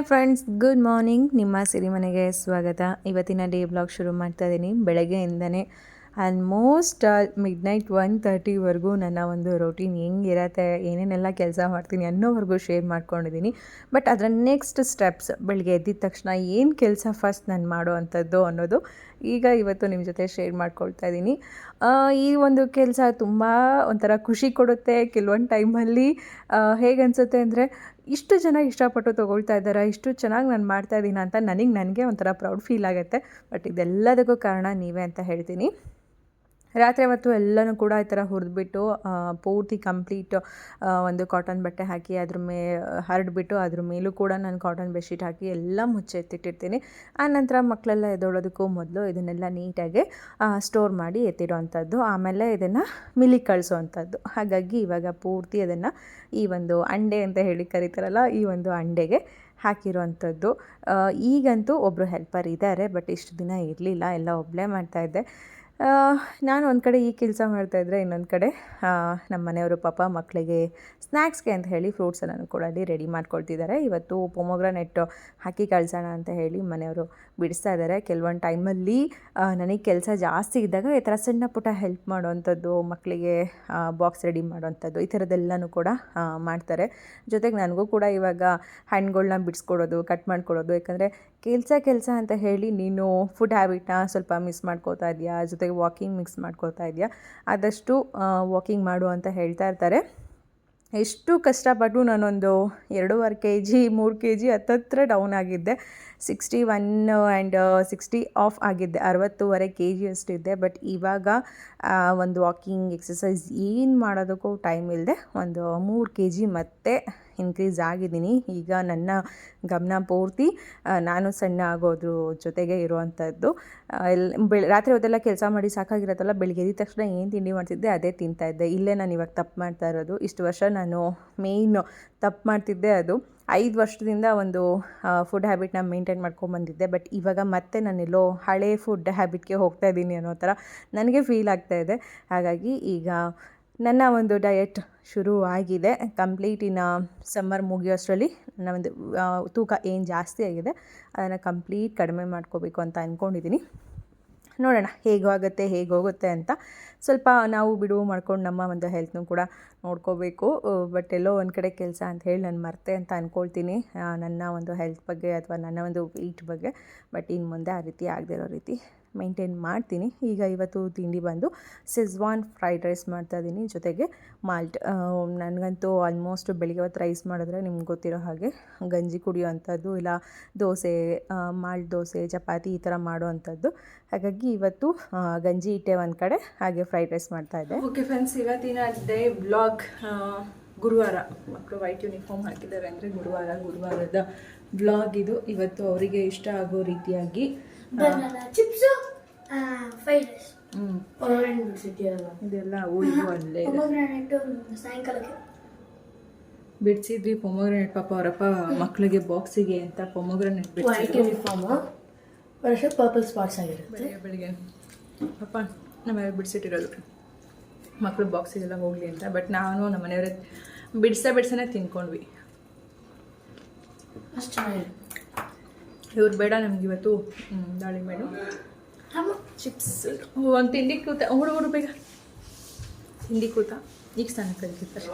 Hi friends good morning ನಿಮ್ಮ ಸಿರಿಮನೆಗೆ ಸ್ವಾಗತ. ಇವತ್ತಿನ ಡೇ ಬ್ಲಾಗ್ ಶುರು ಮಾಡ್ತಾ ಇದ್ದೀನಿ ಬೆಳಗ್ಗೆಯಿಂದನೇ ಆಲ್ಮೋಸ್ಟ್ ಮಿಡ್ ನೈಟ್ ಒನ್ ತರ್ಟಿವರೆಗೂ ನನ್ನ ಒಂದು ರೊಟೀನ್ ಹೆಂಗಿರತ್ತೆ, ಏನೇನೆಲ್ಲ ಕೆಲಸ ಮಾಡ್ತೀನಿ ಅನ್ನೋವರೆಗೂ ಶೇರ್ ಮಾಡ್ಕೊಂಡಿದ್ದೀನಿ ಬಟ್ ಅದರ ನೆಕ್ಸ್ಟ್ ಸ್ಟೆಪ್ಸ್ ಬೆಳಗ್ಗೆ ಎದ್ದಿದ ತಕ್ಷಣ ಏನು ಕೆಲಸ ಫಸ್ಟ್ ನಾನು ಮಾಡೋ ಅಂಥದ್ದು ಅನ್ನೋದು ಈಗ ಇವತ್ತು ನಿಮ್ಮ ಜೊತೆ ಶೇರ್ ಮಾಡ್ಕೊಳ್ತಾ ಇದ್ದೀನಿ ಈ ಒಂದು ಕೆಲಸ ತುಂಬ ಒಂಥರ ಖುಷಿ ಕೊಡುತ್ತೆ ಕೆಲವೊಂದು ಟೈಮಲ್ಲಿ ಹೇಗೆ ಅನಿಸುತ್ತೆ ಅಂದರೆ ಇಷ್ಟು ಜನ ಇಷ್ಟಪಟ್ಟು ತೊಗೊಳ್ತಾ ಇದ್ದಾರೆ, ಇಷ್ಟು ಚೆನ್ನಾಗಿ ನಾನು ಮಾಡ್ತಾ ಇದ್ದೀನಿ ಅಂತ ನನಗೆ ನನಗೆ ಒಂಥರ ಪ್ರೌಡ್ ಫೀಲ್ ಆಗುತ್ತೆ. ಬಟ್ ಇದೆಲ್ಲದಕ್ಕೂ ಕಾರಣ ನೀವೇ ಅಂತ ಹೇಳ್ತೀನಿ. ರಾತ್ರಿ ಹೊತ್ತು ಎಲ್ಲನೂ ಕೂಡ ಈ ಥರ ಹುರಿದ್ಬಿಟ್ಟು ಪೂರ್ತಿ ಕಂಪ್ಲೀಟ್ ಒಂದು ಕಾಟನ್ ಬಟ್ಟೆ ಹಾಕಿ ಅದ್ರ ಮೇ ಹರಡ್ಬಿಟ್ಟು ಅದ್ರ ಮೇಲೂ ಕೂಡ ನಾನು ಕಾಟನ್ ಬೆಡ್ಶೀಟ್ ಹಾಕಿ ಎಲ್ಲ ಮುಚ್ಚೆ ಎತ್ತಿಟ್ಟಿರ್ತೀನಿ ಆನಂತರ ಮಕ್ಕಳೆಲ್ಲ ಎದ್ದೋಳೋದಕ್ಕೂ ಮೊದಲು ಇದನ್ನೆಲ್ಲ ನೀಟಾಗಿ ಸ್ಟೋರ್ ಮಾಡಿ ಎತ್ತಿಡುವಂಥದ್ದು ಆಮೇಲೆ ಇದನ್ನು ಮಿಲಿ ಕಳಿಸೋವಂಥದ್ದು ಹಾಗಾಗಿ ಇವಾಗ ಪೂರ್ತಿ ಅದನ್ನು ಈ ಒಂದು ಅಂಡೆ ಅಂತ ಹೇಳಿ ಕರೀತಾರಲ್ಲ, ಈ ಒಂದು ಅಂಡೆಗೆ ಹಾಕಿರೋವಂಥದ್ದು ಈಗಂತೂ ಒಬ್ಬರು ಹೆಲ್ಪರ್ ಇದ್ದಾರೆ ಬಟ್ ಇಷ್ಟು ದಿನ ಇರಲಿಲ್ಲ, ಎಲ್ಲ ಒಬ್ಬಳೇ ಮಾಡ್ತಾಯಿದ್ದೆ ನಾನು ಒಂದು ಕಡೆ ಈ ಕೆಲಸ ಮಾಡ್ತಾಯಿದ್ರೆ ಇನ್ನೊಂದು ಕಡೆ ನಮ್ಮ ಮನೆಯವರು ಪಾಪ ಮಕ್ಕಳಿಗೆ ಸ್ನ್ಯಾಕ್ಸ್ಗೆ ಅಂತ ಹೇಳಿ ಫ್ರೂಟ್ಸ್ ಎಲ್ಲನೂ ಕೂಡ ಅಲ್ಲಿ ರೆಡಿ ಮಾಡ್ಕೊಳ್ತಿದ್ದಾರೆ ಇವತ್ತು ಪೊಮೊಗ್ರಾನೆಟ್ ಹಾಕಿ ಕಳ್ಸೋಣ ಅಂತ ಹೇಳಿ ಮನೆಯವರು ಬಿಡಿಸ್ತಾ ಇದ್ದಾರೆ ಕೆಲವೊಂದು ಟೈಮಲ್ಲಿ ನನಗೆ ಕೆಲಸ ಜಾಸ್ತಿ ಇದ್ದಾಗ ಈ ಥರ ಸಣ್ಣ ಪುಟ್ಟ ಹೆಲ್ಪ್ ಮಾಡುವಂಥದ್ದು ಮಕ್ಕಳಿಗೆ ಬಾಕ್ಸ್ ರೆಡಿ ಮಾಡುವಂಥದ್ದು ಈ ಥರದ್ದೆಲ್ಲನೂ ಕೂಡ ಮಾಡ್ತಾರೆ. ಜೊತೆಗೆ ನನಗೂ ಕೂಡ ಇವಾಗ ಹಣ್ಣುಗಳನ್ನ ಬಿಡಿಸ್ಕೊಡೋದು ಕಟ್ ಮಾಡ್ಕೊಡೋದು, ಯಾಕಂದರೆ ಕೆಲಸ ಕೆಲಸ ಅಂತ ಹೇಳಿ ನೀನು ಫುಡ್ ಹ್ಯಾಬಿಟ್ನ ಸ್ವಲ್ಪ ಮಿಸ್ ಮಾಡ್ಕೋತಾ ಇದೆಯಾ? ಜೊತೆಗೆ ವಾಕಿಂಗ್ ಮಿಕ್ಸ್ ಮಾಡ್ಕೋತಾ ಇದೆಯಾ? ಆದಷ್ಟು ವಾಕಿಂಗ್ ಮಾಡು ಅಂತ ಹೇಳ್ತಾ ಇರ್ತಾರೆ. ಎಷ್ಟು ಕಷ್ಟಪಟ್ಟು ನಾನೊಂದು ಎರಡೂವರೆ ಕೆ ಜಿ ಮೂರು ಕೆ ಜಿ ಹತ್ತತ್ರ ಡೌನ್ ಆಗಿದ್ದೆ. Sixty one and sixty half ಆಗಿದ್ದೆ. ಅರವತ್ತೂವರೆ ಕೆ ಜಿ ಅಷ್ಟಿದ್ದೆ. ಬಟ್ ಇವಾಗ ಒಂದು ವಾಕಿಂಗ್ ಎಕ್ಸಸೈಸ್ ಏನು ಮಾಡೋದಕ್ಕೂ ಟೈಮ್ ಇಲ್ಲದೆ ಒಂದು ಮೂರು ಕೆ ಜಿ ಮತ್ತೆ ಇನ್ಕ್ರೀಸ್ ಆಗಿದ್ದೀನಿ. ಈಗ ನನ್ನ ಗಮನ ಪೂರ್ತಿ ನಾನು ಸಣ್ಣ ಆಗೋದ್ರ ಜೊತೆಗೆ ಇರುವಂಥದ್ದು ಎಲ್ಲಿ ರಾತ್ರಿ ಹೊತ್ತೆಲ್ಲ ಕೆಲಸ ಮಾಡಿ ಸಾಕಾಗಿರತ್ತಲ್ಲ, ಬೆಳಿಗ್ಗೆ ಎದ್ದ ತಕ್ಷಣ ಏನು ತಿಂಡಿ ಮಾಡ್ತಿದ್ದೆ ಅದೇ ತಿಂತಾ ಇದ್ದೆ. ಇಲ್ಲೇ ನಾನು ಇವಾಗ ತಪ್ಪು ಮಾಡ್ತಾ ಇರೋದು. ಇಷ್ಟು ವರ್ಷ ನಾನು ಮೇಯ್ನ್ ತಪ್ಪು ಮಾಡ್ತಿದ್ದೆ ಅದು. ಐದು ವರ್ಷದಿಂದ ಒಂದು ಫುಡ್ ಹ್ಯಾಬಿಟ್ನ ಮೇಂಟೈನ್ ಮಾಡ್ಕೊಂಬಂದಿದ್ದೆ ಬಟ್ ಇವಾಗ ಮತ್ತೆ ನಾನೆಲ್ಲೋ ಹಳೆ ಫುಡ್ ಹ್ಯಾಬಿಟ್ಗೆ ಹೋಗ್ತಾ ಇದ್ದೀನಿ ಅನ್ನೋ ಥರ ನನಗೆ ಫೀಲ್ ಆಗ್ತಾ ಇದೆ. ಹಾಗಾಗಿ ಈಗ ನನ್ನ ಒಂದು ಡಯಟ್ ಶುರು ಆಗಿದೆ. ಕಂಪ್ಲೀಟ್ ಇನ್ನು ಸಮ್ಮರ್ ಮುಗಿಯೋಷ್ಟರಲ್ಲಿ ನನ್ನ ಒಂದು ತೂಕ ಏನು ಜಾಸ್ತಿ ಆಗಿದೆ, ಅದನ್ನು ಕಂಪ್ಲೀಟ್ ಕಡಿಮೆ ಮಾಡ್ಕೋಬೇಕು ಅಂತ ಅಂದ್ಕೊಂಡಿದ್ದೀನಿ ನೋಡೋಣ ಹೇಗಾಗುತ್ತೆ ಹೇಗೆ ಹೋಗುತ್ತೆ ಅಂತ. ಸ್ವಲ್ಪ ನಾವು ಬಿಡುವು ಮಾಡ್ಕೊಂಡು ನಮ್ಮ ಒಂದು ಹೆಲ್ತ್ನೂ ಕೂಡ ನೋಡ್ಕೋಬೇಕು. ಬಟ್ ಎಲ್ಲೋ ಒಂದು ಕಡೆ ಕೆಲಸ ಅಂತ ಹೇಳಿ ನಾನು ಮರ್ತೆ ಅಂತ ಅಂದ್ಕೊಳ್ತೀನಿ ನನ್ನ ಒಂದು ಹೆಲ್ತ್ ಬಗ್ಗೆ ಅಥವಾ ನನ್ನ ಒಂದು ವೆಯ್ಟ್ ಬಗ್ಗೆ. ಬಟ್ ಇನ್ನು ಮುಂದೆ ಆ ರೀತಿ ಆಗದೆ ಇರೋ ರೀತಿ ಮೇಂಟೈನ್ ಮಾಡ್ತೀನಿ. ಈಗ ಇವತ್ತು ತಿಂಡಿ ಬಂದು ಸೆಜ್ವಾನ್ ಫ್ರೈಡ್ ರೈಸ್ ಮಾಡ್ತಾಯಿದ್ದೀನಿ ಜೊತೆಗೆ ಮಾಲ್ಟ್ ನನಗಂತೂ ಆಲ್ಮೋಸ್ಟ್ ಬೆಳಿಗ್ಗೆ ಹೊತ್ತು ರೈಸ್ ಮಾಡಿದ್ರೆ ನಿಮ್ಗೆ ಗೊತ್ತಿರೋ ಹಾಗೆ ಗಂಜಿ ಕುಡಿಯೋವಂಥದ್ದು ಇಲ್ಲ ದೋಸೆ ಮಾಲ್ಟ್ ದೋಸೆ, ಚಪಾತಿ ಈ ಥರ ಮಾಡೋವಂಥದ್ದು. ಹಾಗಾಗಿ ಇವತ್ತು ಗಂಜಿ ಇಟ್ಟೆ ಒಂದು ಕಡೆ, ಹಾಗೆ ಫ್ರೈಡ್ ರೈಸ್ ಮಾಡ್ತಾಯಿದ್ದೆ ಓಕೆ ಫ್ರೆಂಡ್ಸ್ ಇವತ್ತಿನ ಡೇ ಬ್ಲಾಗ್ ಗುರುವಾರ. ಮಕ್ಕಳು ವೈಟ್ ಯೂನಿಫಾರ್ಮ್ ಹಾಕಿದ್ದಾರೆ ಅಂದರೆ ಗುರುವಾರ, ಗುರುವಾರದ ಬ್ಲಾಗ್ ಇದು ಇವತ್ತು ಅವರಿಗೆ ಇಷ್ಟ ಆಗೋ ರೀತಿಯಾಗಿ ಬನಾನಾ ಚಿಪ್ಸು ಫ್ರೈಡ್ ರೈಸ್ ಇದೆಲ್ಲ ಊರಿಗೂ ಅಲ್ಲೇ ಇದೆ. ಪೊಮಗ್ರಾನೇಟ್ ಸಾಯಂಕಾಲಕ್ಕೆ. ಬಿಡಿಸಿದ್ವಿ ಪೊಮೊಗ್ರೆನೇಟ್ ಪಾಪ ಅವರಪ್ಪ ಮಕ್ಕಳಿಗೆ ಬಾಕ್ಸಿಗೆ ಅಂತ ಪೊಮೊಗ್ರೆನೇಟ್ ಬಿಡಿಸಿದ್ರು. ಯೂನಿಫಾರ್ಮ್ ವರ್ಷ ಪರ್ಪಲ್ ಸ್ಪಾಟ್ಸ್ ಆಗಿರುತ್ತೆ. ಬೆಳಿಗ್ಗೆ ಬೆಳಿಗ್ಗೆ. ಪಾಪ ನಮ್ಮನೆ ಬಿಡಿಸಿಟ್ಟಿರೋದು. ಮಕ್ಕಳು ಬಾಕ್ಸಿಗೆಲ್ಲ ಹೋಗಲಿ ಅಂತ ಬಟ್ ನಾನು ನಮ್ಮ ಮನೆಯವರೇ ಬಿಡ್ಸ ಬಿಡಿಸನೇ ತಿನ್ಕೊಂಡ್ವಿ. ಅಷ್ಟು ಚೆನ್ನಾಗಿದೆ ಇವ್ರು ಬೇಡ ನಮ್ಗೆ ಇವತ್ತು ದಾಳಿ ದಾಳಿಂಬೆ ಹಣ್ಣು ಚಿಪ್ಸ್. ಒಂದು ತಿಂಡಿ ಕೂತ ಹುಡು ಹುಡು ಬೇಗ. ತಿಂಡಿ ಕೂತ ಈಗ ಸ್ನಾನ ಕಲಿತಾರೆ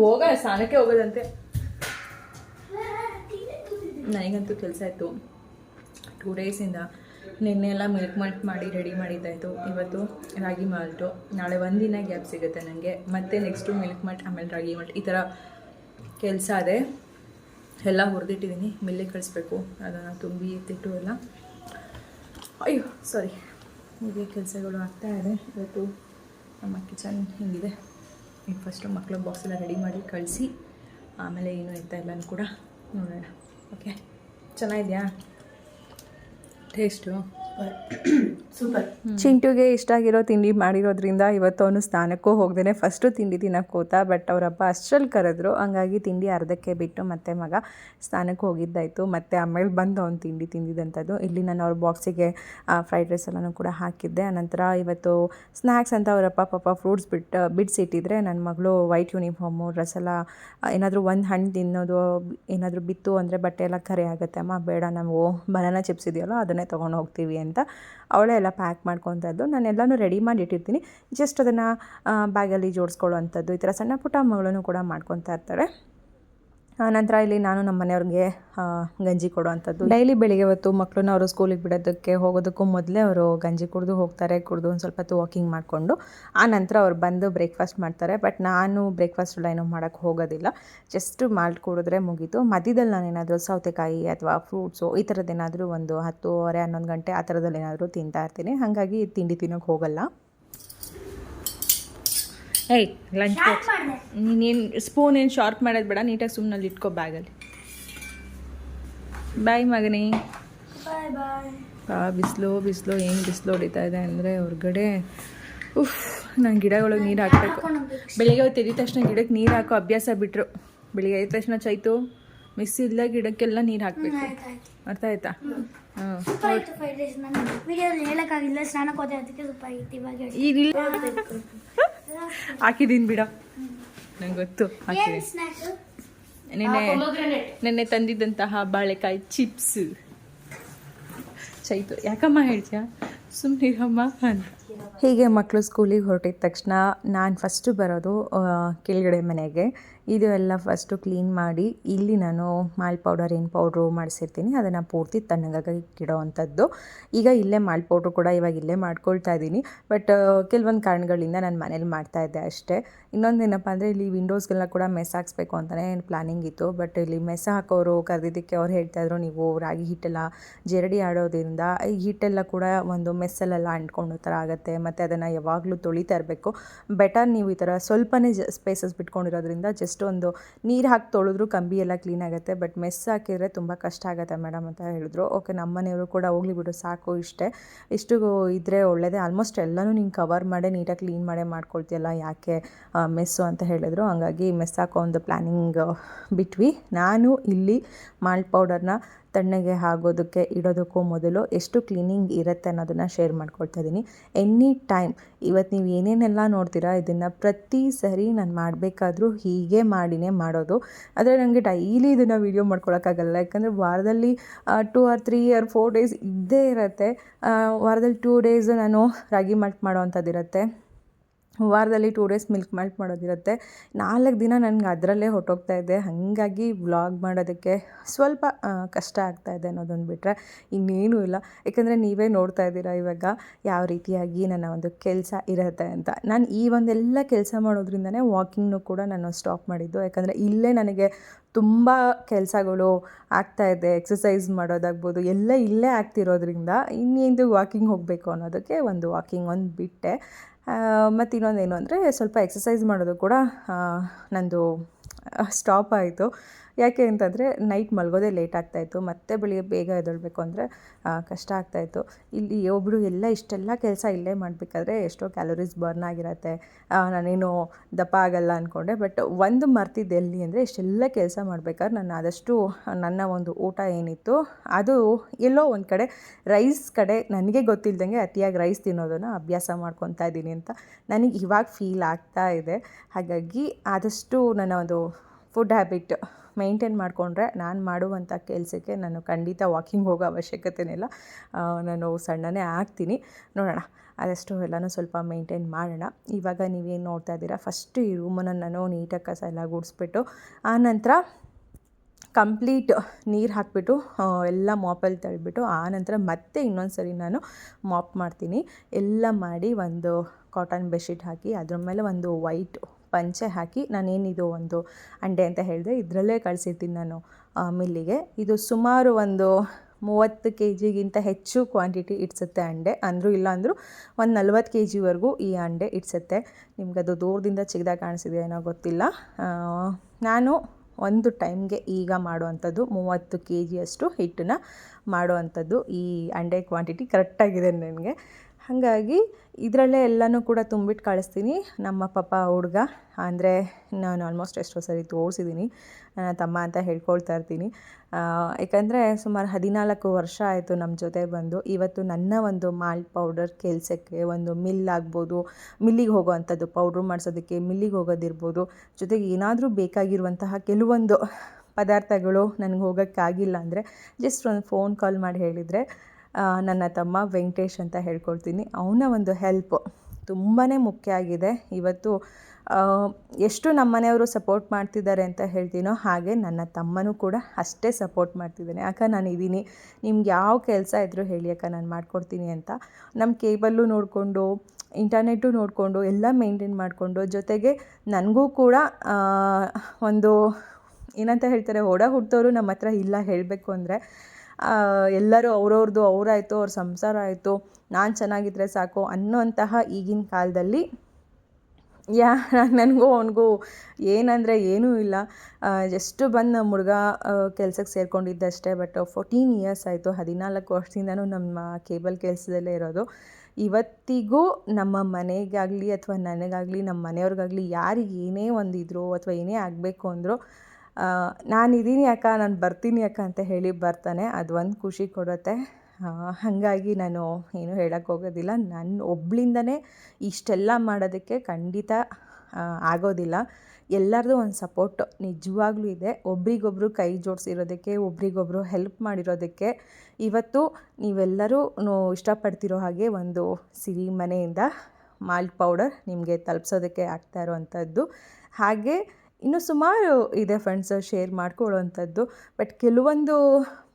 ಹೋಗ ಸ್ನಾನಕ್ಕೆ ಹೋಗೋದಂತೆ. ನನಗಂತೂ ಕೆಲಸ ಇತ್ತು ಟೂ ಡೇಸಿಂದ ನಿನ್ನೆ ಎಲ್ಲ ಮಿಲ್ಕ್ ಮಾಲ್ಟ್ ಮಾಡಿ ರೆಡಿ ಮಾಡಿದ್ದಾಯಿತು. ಇವತ್ತು ರಾಗಿ ಮಾಲ್ಟು ನಾಳೆ ಒಂದಿನ ಗ್ಯಾಪ್ ಸಿಗುತ್ತೆ ನನಗೆ ಮತ್ತೆ ನೆಕ್ಸ್ಟು ಮಿಲ್ಕ್ ಮಾಲ್ಟ್ ಆಮೇಲೆ ರಾಗಿ ಮಲ್ಟ್ ಈ ಥರ ಕೆಲಸ ಇದೆ ಎಲ್ಲ ಹುರಿದಿಟ್ಟಿದ್ದೀನಿ ಮಿಲ್ಲಿಗೆ ಕಳಿಸ್ಬೇಕು. ಅದನ್ನು ತುಂಬಿ ಎತ್ತಿಟ್ಟು ಎಲ್ಲ. ಅಯ್ಯೋ ಸಾರಿ ಹೀಗೆ ಕೆಲಸಗಳು ಆಗ್ತಾ ಇದೆ. ಇವತ್ತು ನಮ್ಮ ಕಿಚನ್ ಹಿಂಗಿದೆ. ಈಗ ಫಸ್ಟು ಮಕ್ಕಳ ಬಾಕ್ಸ್ ಎಲ್ಲ ರೆಡಿ ಮಾಡಿ ಕಳಿಸಿ. ಆಮೇಲೆ ಏನು ಎತ್ತ ಎಲ್ಲನೂ ಕೂಡ ನೋಡೋಣ. ಓಕೆ ಚೆನ್ನಾಗಿದೆಯಾ? ಟೇಸ್ಟು ಸೂಪರ್ ಚಿಂಟುಗೆ ಇಷ್ಟ ಆಗಿರೋ ತಿಂಡಿ ಮಾಡಿರೋದ್ರಿಂದ ಇವತ್ತು ಅವನು ಸ್ನಾನಕ್ಕೂ ಹೋಗ್ದೇನೆ ಫಸ್ಟು ತಿಂಡಿ ತಿನ್ನಕ್ಕೆ ಬಟ್ ಅವರಪ್ಪ ಅಷ್ಟರಲ್ಲಿ ಕರೆದ್ರು. ಹಂಗಾಗಿ ತಿಂಡಿ ಅರ್ಧಕ್ಕೆ ಬಿಟ್ಟು ಮತ್ತೆ ಮಗ ಸ್ನಾನಕ್ಕೆ ಹೋಗಿದ್ದಾಯಿತು. ಮತ್ತು ಆಮೇಲೆ ಬಂದು ಅವ್ನು ತಿಂಡಿ ತಿಂದಿದ್ದಂಥದ್ದು. ಇಲ್ಲಿ ನಾನು ಅವ್ರ ಬಾಕ್ಸಿಗೆ ಫ್ರೈಡ್ ರೈಸ್ ಎಲ್ಲನೂ ಕೂಡ ಹಾಕಿದ್ದೆ. ಆನಂತರ ಇವತ್ತು ಸ್ನ್ಯಾಕ್ಸ್ ಅಂತ ಅವರಪ್ಪ ಪಾಪ ಫ್ರೂಟ್ಸ್ ಬಿಟ್ಟು, ಬಿಡಿಸಿಟ್ಟಿದ್ರೆ ನನ್ನ ಮಗಳು ವೈಟ್ ಯೂನಿಫಾರ್ಮು ಡ್ರೆಸ್ ಎಲ್ಲ ಏನಾದರೂ ಒಂದು ಹಣ್ಣು ತಿನ್ನೋದು, ಏನಾದರೂ ಬಿತ್ತು ಅಂದರೆ ಬಟ್ಟೆ ಎಲ್ಲ ಕರೆ ಆಗುತ್ತೆ. ಅಮ್ಮ, ಬೇಡ, ನಾವು ಬನಾನಾ ಚಿಪ್ಸ್ ಇದೆಯಲ್ಲ ಅದನ್ನೇ ತೊಗೊಂಡು ಹೋಗ್ತೀವಿ ಅಂತ ಅವಳೇ ಎಲ್ಲ ಪ್ಯಾಕ್ ಮಾಡ್ಕೊತದ್ದು ನಾನು ಎಲ್ಲನೂ ರೆಡಿ ಮಾಡಿ ಇಟ್ಟಿರ್ತೀನಿ ಜಸ್ಟ್ ಅದನ್ನು ಬ್ಯಾಗಲ್ಲಿ ಜೋಡಿಸ್ಕೊಳ್ಳೋ ಅಂಥದ್ದು ಈ ಥರ ಸಣ್ಣ ಪುಟ್ಟ ಮಗಳನ್ನು ಕೂಡ ಮಾಡ್ಕೊತಾ ಇರ್ತಾರೆ. ನಂತರ ಇಲ್ಲಿ ನಾನು ನಮ್ಮ ಮನೆಯವ್ರಿಗೆ ಗಂಜಿ ಕೊಡುವಂಥದ್ದು. ಡೈಲಿ ಬೆಳಿಗ್ಗೆ ಹೊತ್ತು ಮಕ್ಕಳನ್ನ ಅವರು ಸ್ಕೂಲಿಗೆ ಬಿಡೋದಕ್ಕೆ ಹೋಗೋದಕ್ಕೂ ಮೊದಲೇ ಅವರು ಗಂಜಿ ಕುಡಿದು ಹೋಗ್ತಾರೆ, ಕುಡಿದು ಒಂದು ಸ್ವಲ್ಪ ಹೊತ್ತು ವಾಕಿಂಗ್ ಮಾಡಿಕೊಂಡು. ಆ ನಂತರ ಅವ್ರು ಬಂದು ಬ್ರೇಕ್ಫಾಸ್ಟ್ ಮಾಡ್ತಾರೆ ಬಟ್ ನಾನು ಬ್ರೇಕ್ಫಾಸ್ಟ್ ಏನೂ ಮಾಡೋಕ್ಕೆ ಹೋಗೋದಿಲ್ಲ. ಜಸ್ಟ್ ಮಾಲ್ಟ್ ಕುಡಿದ್ರೆ ಮುಗೀತು. ಮಧ್ಯದಲ್ಲಿ ನಾನು ಏನಾದರೂ ಸೌತೆಕಾಯಿ ಅಥವಾ ಫ್ರೂಟ್ಸು ಈ ಥರದ್ದೇನಾದರೂ ಒಂದು ಹತ್ತುವರೆ ಹನ್ನೊಂದು ಗಂಟೆ ಆ ಥರದಲ್ಲಿ ಏನಾದರೂ ತಿಂತಾ ಇರ್ತೀನಿ. ಹಾಗಾಗಿ ತಿಂಡಿ ತಿನ್ನೋಕ್ಕೆ ಹೋಗಲ್ಲ. ಏಯ್ ಲಂಚ್ ಬಾಕ್ಸ್ ನೀನೇನು ಸ್ಪೂನ್ ಏನು ಶಾರ್ಪ್ ಮಾಡೋದು ಬೇಡ ನೀಟಾಗಿ ಸುಮ್ಮನೆ ಇಟ್ಕೋ ಬ್ಯಾಗಲ್ಲಿ ಬಾಯ್ ಮಗನೇ. ಬಿಸಿಲು ಬಿಸಿಲು ಏನು ಬಿಸಿಲು ಹೊಡಿತಾ ಇದೆ ಅಂದರೆ ಹೊರಗಡೆ ಉಫ್ ನಾನು ಗಿಡಗಳಿಗೆ ನೀರು ಹಾಕಬೇಕು. ಬೆಳಿಗ್ಗೆ ಹೊತ್ತು ಎದ್ದ ತಕ್ಷಣ ಗಿಡಕ್ಕೆ ನೀರು ಹಾಕೋ ಅಭ್ಯಾಸ ಬಿಟ್ಟರು ಬೆಳಿಗ್ಗೆ ಎದ್ದ ತಕ್ಷಣ ಚೈತು ಮಿಸ್ ಇಲ್ಲ ಗಿಡಕ್ಕೆಲ್ಲ ನೀರು ಹಾಕಬೇಕು. ಅರ್ಥ ಆಯ್ತಾ? ಹಾಂ ಹಾಕಿದ್ದೀನಿ ಬಿಡ. ನಂಗೆ ಗೊತ್ತು ನಿನ್ನೆ ನಿನ್ನೆ ತಂದಿದ್ದಂತಹ ಬಾಳೆಕಾಯಿ ಚಿಪ್ಸ್ ಚೈತು ಯಾಕಮ್ಮ ಹೇಳ್ತೀಯ? ಸುಮ್ಮನಿರಮ್ಮ ಅಂತ. ಹೀಗೆ ಮಕ್ಕಳು ಸ್ಕೂಲಿಗೆ ಹೊರಟಿದ ತಕ್ಷಣ ನಾನು ಫಸ್ಟು ಬರೋದು ಕೆಳಗಡೆ ಮನೆಗೆ. ಇದು ಎಲ್ಲ ಫಸ್ಟು ಕ್ಲೀನ್ ಮಾಡಿ ಇಲ್ಲಿ ನಾನು ಮಾಲ್ ಪೌಡರ್ ಏನು ಪೌಡ್ರು ಮಾಡಿಸಿರ್ತೀನಿ, ಅದನ್ನು ಪೂರ್ತಿ ತಣ್ಣಗಾಗಿ ಇಡೋ ಅಂಥದ್ದು ಈಗ ಇಲ್ಲೇ ಮಾಲ್ ಪೌಡ್ರು ಕೂಡ ಇವಾಗ ಇಲ್ಲೇ ಮಾಡ್ಕೊಳ್ತಾ ಇದ್ದೀನಿ. ಬಟ್ ಕೆಲವೊಂದು ಕಾರಣಗಳಿಂದ ನಾನು ಮನೇಲಿ ಮಾಡ್ತಾ ಇದ್ದೆ ಅಷ್ಟೇ. ಇನ್ನೊಂದೇನಪ್ಪ ಅಂದರೆ ಇಲ್ಲಿ ವಿಂಡೋಸ್ಗೆಲ್ಲ ಕೂಡ ಮೆಸ್ ಹಾಕ್ಸ್ಬೇಕು ಅಂತಲೇ ಪ್ಲಾನಿಂಗ್ ಇತ್ತು. ಬಟ್ ಇಲ್ಲಿ ಮೆಸ್ ಹಾಕೋರು, ಕರೆದಿದ್ದಕ್ಕೆ ಅವ್ರು ಹೇಳ್ತಾಯಿದ್ರು ನೀವು ರಾಗಿ ಹಿಟ್ಟೆಲ್ಲ ಜರಡಿ ಆಡೋದ್ರಿಂದ ಈ ಹಿಟ್ಟೆಲ್ಲ ಕೂಡ ಒಂದು ಮೆಸ್ಸಲ್ಲೆಲ್ಲ ಅಂಟ್ಕೊಂಡು ಥರ ಆಗುತ್ತೆ. ಮತ್ತು ಅದನ್ನು ಯಾವಾಗಲೂ ತೊಳಿತಾ ಇರಬೇಕು. ಬೆಟರ್ ನೀವು ಈ ಥರ ಸ್ವಲ್ಪನೇ ಸ್ಪೇಸಸ್ ಬಿಟ್ಕೊಂಡಿರೋದ್ರಿಂದ ಜಸ್ಟ್ ಒಂದು ನೀರು ಹಾಕಿ ತೊಳೆದ್ರು ಕಂಬಿ ಎಲ್ಲ ಕ್ಲೀನ್ ಆಗುತ್ತೆ ಬಟ್ ಮೆಸ್ ಹಾಕಿದರೆ ತುಂಬ ಕಷ್ಟ ಆಗುತ್ತೆ ಮೇಡಮ್ ಅಂತ ಹೇಳಿದ್ರು. ಓಕೆ ನಮ್ಮ ಮನೆಯವರು ಕೂಡ ಹೋಗ್ಲಿ ಬಿಡು, ಸಾಕು ಇಷ್ಟೇ. ಇಷ್ಟು ಇದ್ದರೆ ಒಳ್ಳೆಯದೇ ಆಲ್ಮೋಸ್ಟ್ ಎಲ್ಲನೂ ನೀನು ಕವರ್ ಮಾಡೇ, ನೀಟಾಗಿ ಕ್ಲೀನ್ ಮಾಡೇ ಮಾಡ್ಕೊಳ್ತೀಯಲ್ಲ, ಯಾಕೆ ಮೆಸ್ಸು ಅಂತ ಹೇಳಿದ್ರು. ಹಾಗಾಗಿ ಮೆಸ್ ಹಾಕೋ ಒಂದು ಪ್ಲ್ಯಾನಿಂಗ್ ಬಿಟ್ವಿ. ನಾನು ಇಲ್ಲಿ ಮಾಲ್ಟ್ ಪೌಡರ್ನ ತಣ್ಣಗೆ ಆಗೋದಕ್ಕೆ ಇಡೋದಕ್ಕೂ ಮೊದಲು ಎಷ್ಟು ಕ್ಲೀನಿಂಗ್ ಇರುತ್ತೆ ಅನ್ನೋದನ್ನು ಶೇರ್ ಮಾಡ್ಕೊಳ್ತಾ ಇದ್ದೀನಿ ಎನಿ ಟೈಮ್ ಇವತ್ತು ನೀವು ಏನೇನೆಲ್ಲ ನೋಡ್ತೀರಾ ಇದನ್ನು ಪ್ರತಿ ಸರಿ ನಾನು ಮಾಡಬೇಕಾದ್ರೂ ಹೀಗೆ ಮಾಡಿನೇ ಮಾಡೋದು. ಆದರೆ ನನಗೆ ಡೈಲಿ ಇದನ್ನು ವೀಡಿಯೋ ಮಾಡ್ಕೊಳಕ್ಕಾಗಲ್ಲ. ಯಾಕಂದರೆ ವಾರದಲ್ಲಿ two or three or four days ಇದ್ದೇ ಇರುತ್ತೆ. ವಾರದಲ್ಲಿ ಟೂ ಡೇಸ್ ನಾನು ರಾಗಿ ಮಲ್ಟ್ ಮಾಡೋ ಅಂಥದ್ದಿರುತ್ತೆ. ವಾರದಲ್ಲಿ ಟೂ ಡೇಸ್ ಮಿಲ್ಕ್ ಮೆಲ್ಟ್ ಮಾಡೋದಿರುತ್ತೆ. ನಾಲ್ಕು ದಿನ ನನಗೆ ಅದರಲ್ಲೇ ಹೊಟ್ಟೋಗ್ತಾ ಇದೆ. ಹಾಗಾಗಿ ವ್ಲಾಗ್ ಮಾಡೋದಕ್ಕೆ ಸ್ವಲ್ಪ ಕಷ್ಟ ಆಗ್ತಾ ಇದೆ ಅನ್ನೋದೊಂದು ಬಿಟ್ಟರೆ ಇನ್ನೇನೂ ಇಲ್ಲ. ಯಾಕಂದರೆ ನೀವೇ ನೋಡ್ತಾ ಇದ್ದೀರಾ ಇವಾಗ ಯಾವ ರೀತಿಯಾಗಿ ನನ್ನ ಒಂದು ಕೆಲಸ ಇರುತ್ತೆ ಅಂತ. ನಾನು ಈ ಒಂದೆಲ್ಲ ಕೆಲಸ ಮಾಡೋದ್ರಿಂದನೇ ವಾಕಿಂಗ್ನು ಕೂಡ ನಾನು ಸ್ಟಾಪ್ ಮಾಡಿದ್ದು. ಯಾಕಂದರೆ ಇಲ್ಲೇ ನನಗೆ ತುಂಬ ಕೆಲಸಗಳು ಆಗ್ತಾ ಇದೆ. ಎಕ್ಸಸೈಸ್ ಮಾಡೋದಾಗ್ಬೋದು, ಎಲ್ಲ ಇಲ್ಲೇ ಆಗ್ತಿರೋದ್ರಿಂದ ಇನ್ನೇನು ವಾಕಿಂಗ್ ಹೋಗಬೇಕು ಅನ್ನೋದಕ್ಕೆ ಒಂದು ವಾಕಿಂಗ್ ಒಂದು ಬಿಟ್ಟೆ. ಮತ್ತು ಇನ್ನೊಂದೇನು ಅಂದರೆ ಸ್ವಲ್ಪ ಎಕ್ಸಸೈಸ್ ಮಾಡೋದು ಕೂಡ ನಂದು ಸ್ಟಾಪ್ ಆಯಿತು. ಯಾಕೆ ಅಂತಂದರೆ ನೈಟ್ ಮಲಗೋದೇ ಲೇಟ್ ಆಗ್ತಾಯಿತ್ತು ಮತ್ತೆ ಬೆಳಿಗ್ಗೆ ಬೇಗ ಎದ್ದೇಳಬೇಕು ಅಂದರೆ ಕಷ್ಟ ಆಗ್ತಾಯಿತ್ತು ಇಲ್ಲಿ ಒಬ್ಬರು ಎಲ್ಲ ಇಷ್ಟೆಲ್ಲ ಕೆಲಸ ಇಲ್ಲೇ ಮಾಡಬೇಕಾದ್ರೆ ಎಷ್ಟೋ ಕ್ಯಾಲೋರೀಸ್ ಬರ್ನ್ ಆಗಿರತ್ತೆ. ನಾನೇನು ದಪ್ಪ ಆಗಲ್ಲ ಅಂದ್ಕೊಂಡೆ ಬಟ್ ಒಂದು ಮರ್ತಿದ್ದೆ ಎಲ್ಲಿ ಅಂದರೆ ಇಷ್ಟೆಲ್ಲ ಕೆಲಸ ಮಾಡ್ಬೇಕಾದ್ರೆ ನಾನು ಆದಷ್ಟು, ನನ್ನ ಒಂದು ಊಟ ಏನಿತ್ತು, ಅದು ಎಲ್ಲೋ ಒಂದು ಕಡೆ ರೈಸ್ ಕಡೆ ನನಗೆ ಗೊತ್ತಿಲ್ದಂಗೆ ಅತಿಯಾಗಿ ರೈಸ್ ತಿನ್ನೋದನ್ನು ಅಭ್ಯಾಸ ಮಾಡ್ಕೊತಾ ಇದ್ದೀನಿ ಅಂತ ನನಗೆ ಇವಾಗ ಫೀಲ್ ಆಗ್ತಾ ಇದೆ. ಹಾಗಾಗಿ ಆದಷ್ಟು ನನ್ನ ಒಂದು ಫುಡ್ ಹ್ಯಾಬಿಟ್ ಮೇಂಟೈನ್ ಮಾಡಿಕೊಂಡ್ರೆ ನಾನು ಮಾಡುವಂಥ ಕೆಲಸಕ್ಕೆ ನಾನು ಖಂಡಿತ ವಾಕಿಂಗ್ ಹೋಗೋ ಅವಶ್ಯಕತೆನೇ ಇಲ್ಲ ನಾನು ಸಣ್ಣನೇ ಆಗ್ತೀನಿ. ನೋಡೋಣ, ಅದೆಷ್ಟು ಎಲ್ಲನೂ ಸ್ವಲ್ಪ ಮೇಂಟೈನ್ ಮಾಡೋಣ. ಇವಾಗ ನೀವೇನು ನೋಡ್ತಾ ಇದ್ದೀರಾ ಫಸ್ಟ್ ಈ ರೂಮನ್ನು ನಾನು ನೀಟಾಗಿ ಕಸ ಎಲ್ಲ ಗುಡಿಸ್ಬಿಟ್ಟು ಆನಂತರ ಕಂಪ್ಲೀಟ್ ನೀರು ಹಾಕಿಬಿಟ್ಟು ಎಲ್ಲ ಮಾಪಲ್ಲಿ ತಳ್ಳಿಬಿಟ್ಟು ಆನಂತರ ಮತ್ತೆ ಇನ್ನೊಂದು ಸರಿ ನಾನು ಮಾಪ್ ಮಾಡ್ತೀನಿ. ಎಲ್ಲ ಮಾಡಿ ಒಂದು ಕಾಟನ್ ಬೆಡ್ಶೀಟ್ ಹಾಕಿ, ಅದ್ರ ಮೇಲೆ ಒಂದು ವೈಟ್ ಪಂಚೆ ಹಾಕಿ ನಾನೇನಿದು ಒಂದು ಅಂಡೆ ಅಂತ ಹೇಳಿದೆ, ಇದರಲ್ಲೇ ಕಳಿಸಿರ್ತೀನಿ ನಾನು ಮಿಲ್ಲಿಗೆ. ಇದು ಸುಮಾರು ಒಂದು ಮೂವತ್ತು ಕೆ ಜಿಗಿಂತ ಹೆಚ್ಚು ಕ್ವಾಂಟಿಟಿ ಇಡ್ಸುತ್ತೆ ಅಂಡೆ. ಅಂದರೂ ಇಲ್ಲ ಅಂದರೂ ಒಂದು ನಲ್ವತ್ತು ಕೆ ಜಿವರೆಗೂ ಈ ಅಂಡೆ ಇಡ್ಸುತ್ತೆ. ನಿಮ್ಗೆ ಅದು ದೂರದಿಂದ ಚಿಕ್ಕದಾಗಿ ಕಾಣಿಸಿದೆ ಏನೋ ಗೊತ್ತಿಲ್ಲ. ನಾನು ಒಂದು ಟೈಮ್ಗೆ ಈಗ ಮಾಡುವಂಥದ್ದು ಮೂವತ್ತು ಕೆ ಜಿಯಷ್ಟು ಹಿಟ್ಟನ್ನ ಮಾಡುವಂಥದ್ದು ಈ ಅಂಡೆ ಕ್ವಾಂಟಿಟಿ ಕರೆಕ್ಟಾಗಿದೆ ನನಗೆ ಹಾಗಾಗಿ ಇದರಲ್ಲೇ ಎಲ್ಲನೂ ಕೂಡ ತುಂಬಿಟ್ಟು ಕಳಿಸ್ತೀನಿ. ನಮ್ಮ ಪಾಪ ಹುಡುಗ, ಅಂದರೆ ನಾನು ಆಲ್ಮೋಸ್ಟ್ ಎಷ್ಟೋ ಸರಿ ತೋರಿಸಿದ್ದೀನಿ ನನ್ನ ತಮ್ಮ ಅಂತ ಹೇಳ್ಕೊಳ್ತಾ ಇರ್ತೀನಿ. ಯಾಕಂದರೆ ಸುಮಾರು ಹದಿನಾಲ್ಕು ವರ್ಷ ಆಯಿತು ನಮ್ಮ ಜೊತೆ ಬಂದು. ಇವತ್ತು ನನ್ನ ಒಂದು ಮಾಲ್ಟ್ ಪೌಡರ್ ಕೆಲಸಕ್ಕೆ ಒಂದು ಮಿಲ್ ಆಗ್ಬೋದು ಮಿಲ್ಲಿಗೆ ಹೋಗೋವಂಥದ್ದು ಪೌಡ್ರ್ ಮಾಡಿಸೋದಕ್ಕೆ ಮಿಲ್ಲಿಗೆ ಹೋಗೋದಿರ್ಬೋದು, ಜೊತೆಗೆ ಏನಾದರೂ ಬೇಕಾಗಿರುವಂತಹ ಕೆಲವೊಂದು ಪದಾರ್ಥಗಳು ನನಗೆ ಹೋಗೋಕ್ಕಾಗಿಲ್ಲ ಅಂದರೆ ಜಸ್ಟ್ ಒಂದು ಫೋನ್ ಕಾಲ್ ಮಾಡಿ ಹೇಳಿದರೆ ನನ್ನ ತಮ್ಮ ವೆಂಕಟೇಶ್ ಅಂತ ಹೇಳ್ಕೊಳ್ತೀನಿ ಅವನ ಒಂದು ಹೆಲ್ಪ್ ತುಂಬಾ ಮುಖ್ಯ ಆಗಿದೆ. ಇವತ್ತು ಎಷ್ಟು ನಮ್ಮ ಮನೆಯವರು ಸಪೋರ್ಟ್ ಮಾಡ್ತಿದ್ದಾರೆ ಅಂತ ಹೇಳ್ತೀನೋ ಹಾಗೆ ನನ್ನ ತಮ್ಮನೂ ಕೂಡ ಅಷ್ಟೇ ಸಪೋರ್ಟ್ ಮಾಡ್ತಿದ್ದಾನೆ. ಅಕ್ಕ, ನಾನು ಇದ್ದೀನಿ ನಿಮ್ಗೆ ಯಾವ ಕೆಲಸ ಇದ್ದರೂ ಹೇಳಿ ಅಕ್ಕ, ನಾನು ಮಾಡ್ಕೊಡ್ತೀನಿ ಅಂತ. ನಮ್ಮ ಕೇಬಲ್ಲು ನೋಡಿಕೊಂಡು ಇಂಟರ್ನೆಟ್ಟು ನೋಡಿಕೊಂಡು, ಎಲ್ಲ ಮೇಂಟೈನ್ ಮಾಡಿಕೊಂಡು, ಜೊತೆಗೆ ನನಗೂ ಕೂಡ ಒಂದು ಏನಂತ ಹೇಳ್ತಾರೆ ಒಡ ಹುಡ್ತವರು ನಮ್ಮ ಹತ್ರ ಇಲ್ಲ ಹೇಳಬೇಕು ಅಂದರೆ ಎಲ್ಲರೂ ಅವ್ರವ್ರದ್ದು ಅವರಾಯಿತು ಅವ್ರ ಸಂಸಾರ ಆಯಿತು, ನಾನು ಚೆನ್ನಾಗಿದ್ದರೆ ಸಾಕು ಅನ್ನುವಂತಹ ಈಗಿನ ಕಾಲದಲ್ಲಿ ಯಾ, ನನಗೂ ಅವನಿಗೂ ಏನಂದರೆ ಏನೂ ಇಲ್ಲ. ಎಷ್ಟು ಬಂದು ನಮ್ಮ ಹುಡುಗ ಕೆಲ್ಸಕ್ಕೆ ಸೇರ್ಕೊಂಡಿದ್ದಷ್ಟೇ, ಬಟ್ ಫೋರ್ಟೀನ್ ಇಯರ್ಸ್ ಆಯಿತು, ಹದಿನಾಲ್ಕು ವರ್ಷದಿಂದನೂ ನಮ್ಮ ಕೇಬಲ್ ಕೆಲಸದಲ್ಲೇ ಇರೋದು. ಇವತ್ತಿಗೂ ನಮ್ಮ ಮನೆಗಾಗಲಿ ಅಥವಾ ನನಗಾಗಲಿ, ನಮ್ಮ ಮನೆಯವ್ರಿಗಾಗಲಿ ಯಾರಿಗೆ ಏನೇ ಒಂದು ಇದ್ರು ಅಥವಾ ಏನೇ ಆಗಬೇಕು ಅಂದರೂ ನಾನಿದ್ದೀನಿ ಅಕ್ಕ, ನಾನು ಬರ್ತೀನಿ ಅಕ್ಕ ಅಂತ ಹೇಳಿ ಬರ್ತಾನೆ. ಅದು ಒಂದು ಖುಷಿ ಕೊಡುತ್ತೆ. ಹಾಗಾಗಿ ನಾನು ಏನು ಹೇಳಕ್ಕೆ ಹೋಗೋದಿಲ್ಲ. ನನ್ನ ಒಬ್ಳಿಂದನೇ ಇಷ್ಟೆಲ್ಲ ಮಾಡೋದಕ್ಕೆ ಖಂಡಿತ ಆಗೋದಿಲ್ಲ. ಎಲ್ಲರದು ಒಂದು ಸಪೋರ್ಟ್ ನಿಜವಾಗ್ಲೂ ಇದೆ. ಒಬ್ರಿಗೊಬ್ರು ಕೈ ಜೋಡಿಸಿರೋದಕ್ಕೆ, ಒಬ್ರಿಗೊಬ್ರು ಹೆಲ್ಪ್ ಮಾಡಿರೋದಕ್ಕೆ ಇವತ್ತು ನೀವೆಲ್ಲರೂ ಇಷ್ಟಪಡ್ತಿರೋ ಹಾಗೆ ಒಂದು ಸಿರಿ ಮನೆಯಿಂದ ಮಾಲ್ಟ್ ಪೌಡರ್ ನಿಮಗೆ ತಲುಪ್ಸೋದಕ್ಕೆ ಆಗ್ತಾ ಇರೋವಂಥದ್ದು ಹಾಗೆ ಇನ್ನು ಸುಮಾರು ಇದೆ ಫ್ರೆಂಡ್ಸ್ ಶೇರ್ ಮಾಡ್ಕೊಳ್ಳೋವಂಥದ್ದು. ಬಟ್ ಕೆಲವೊಂದು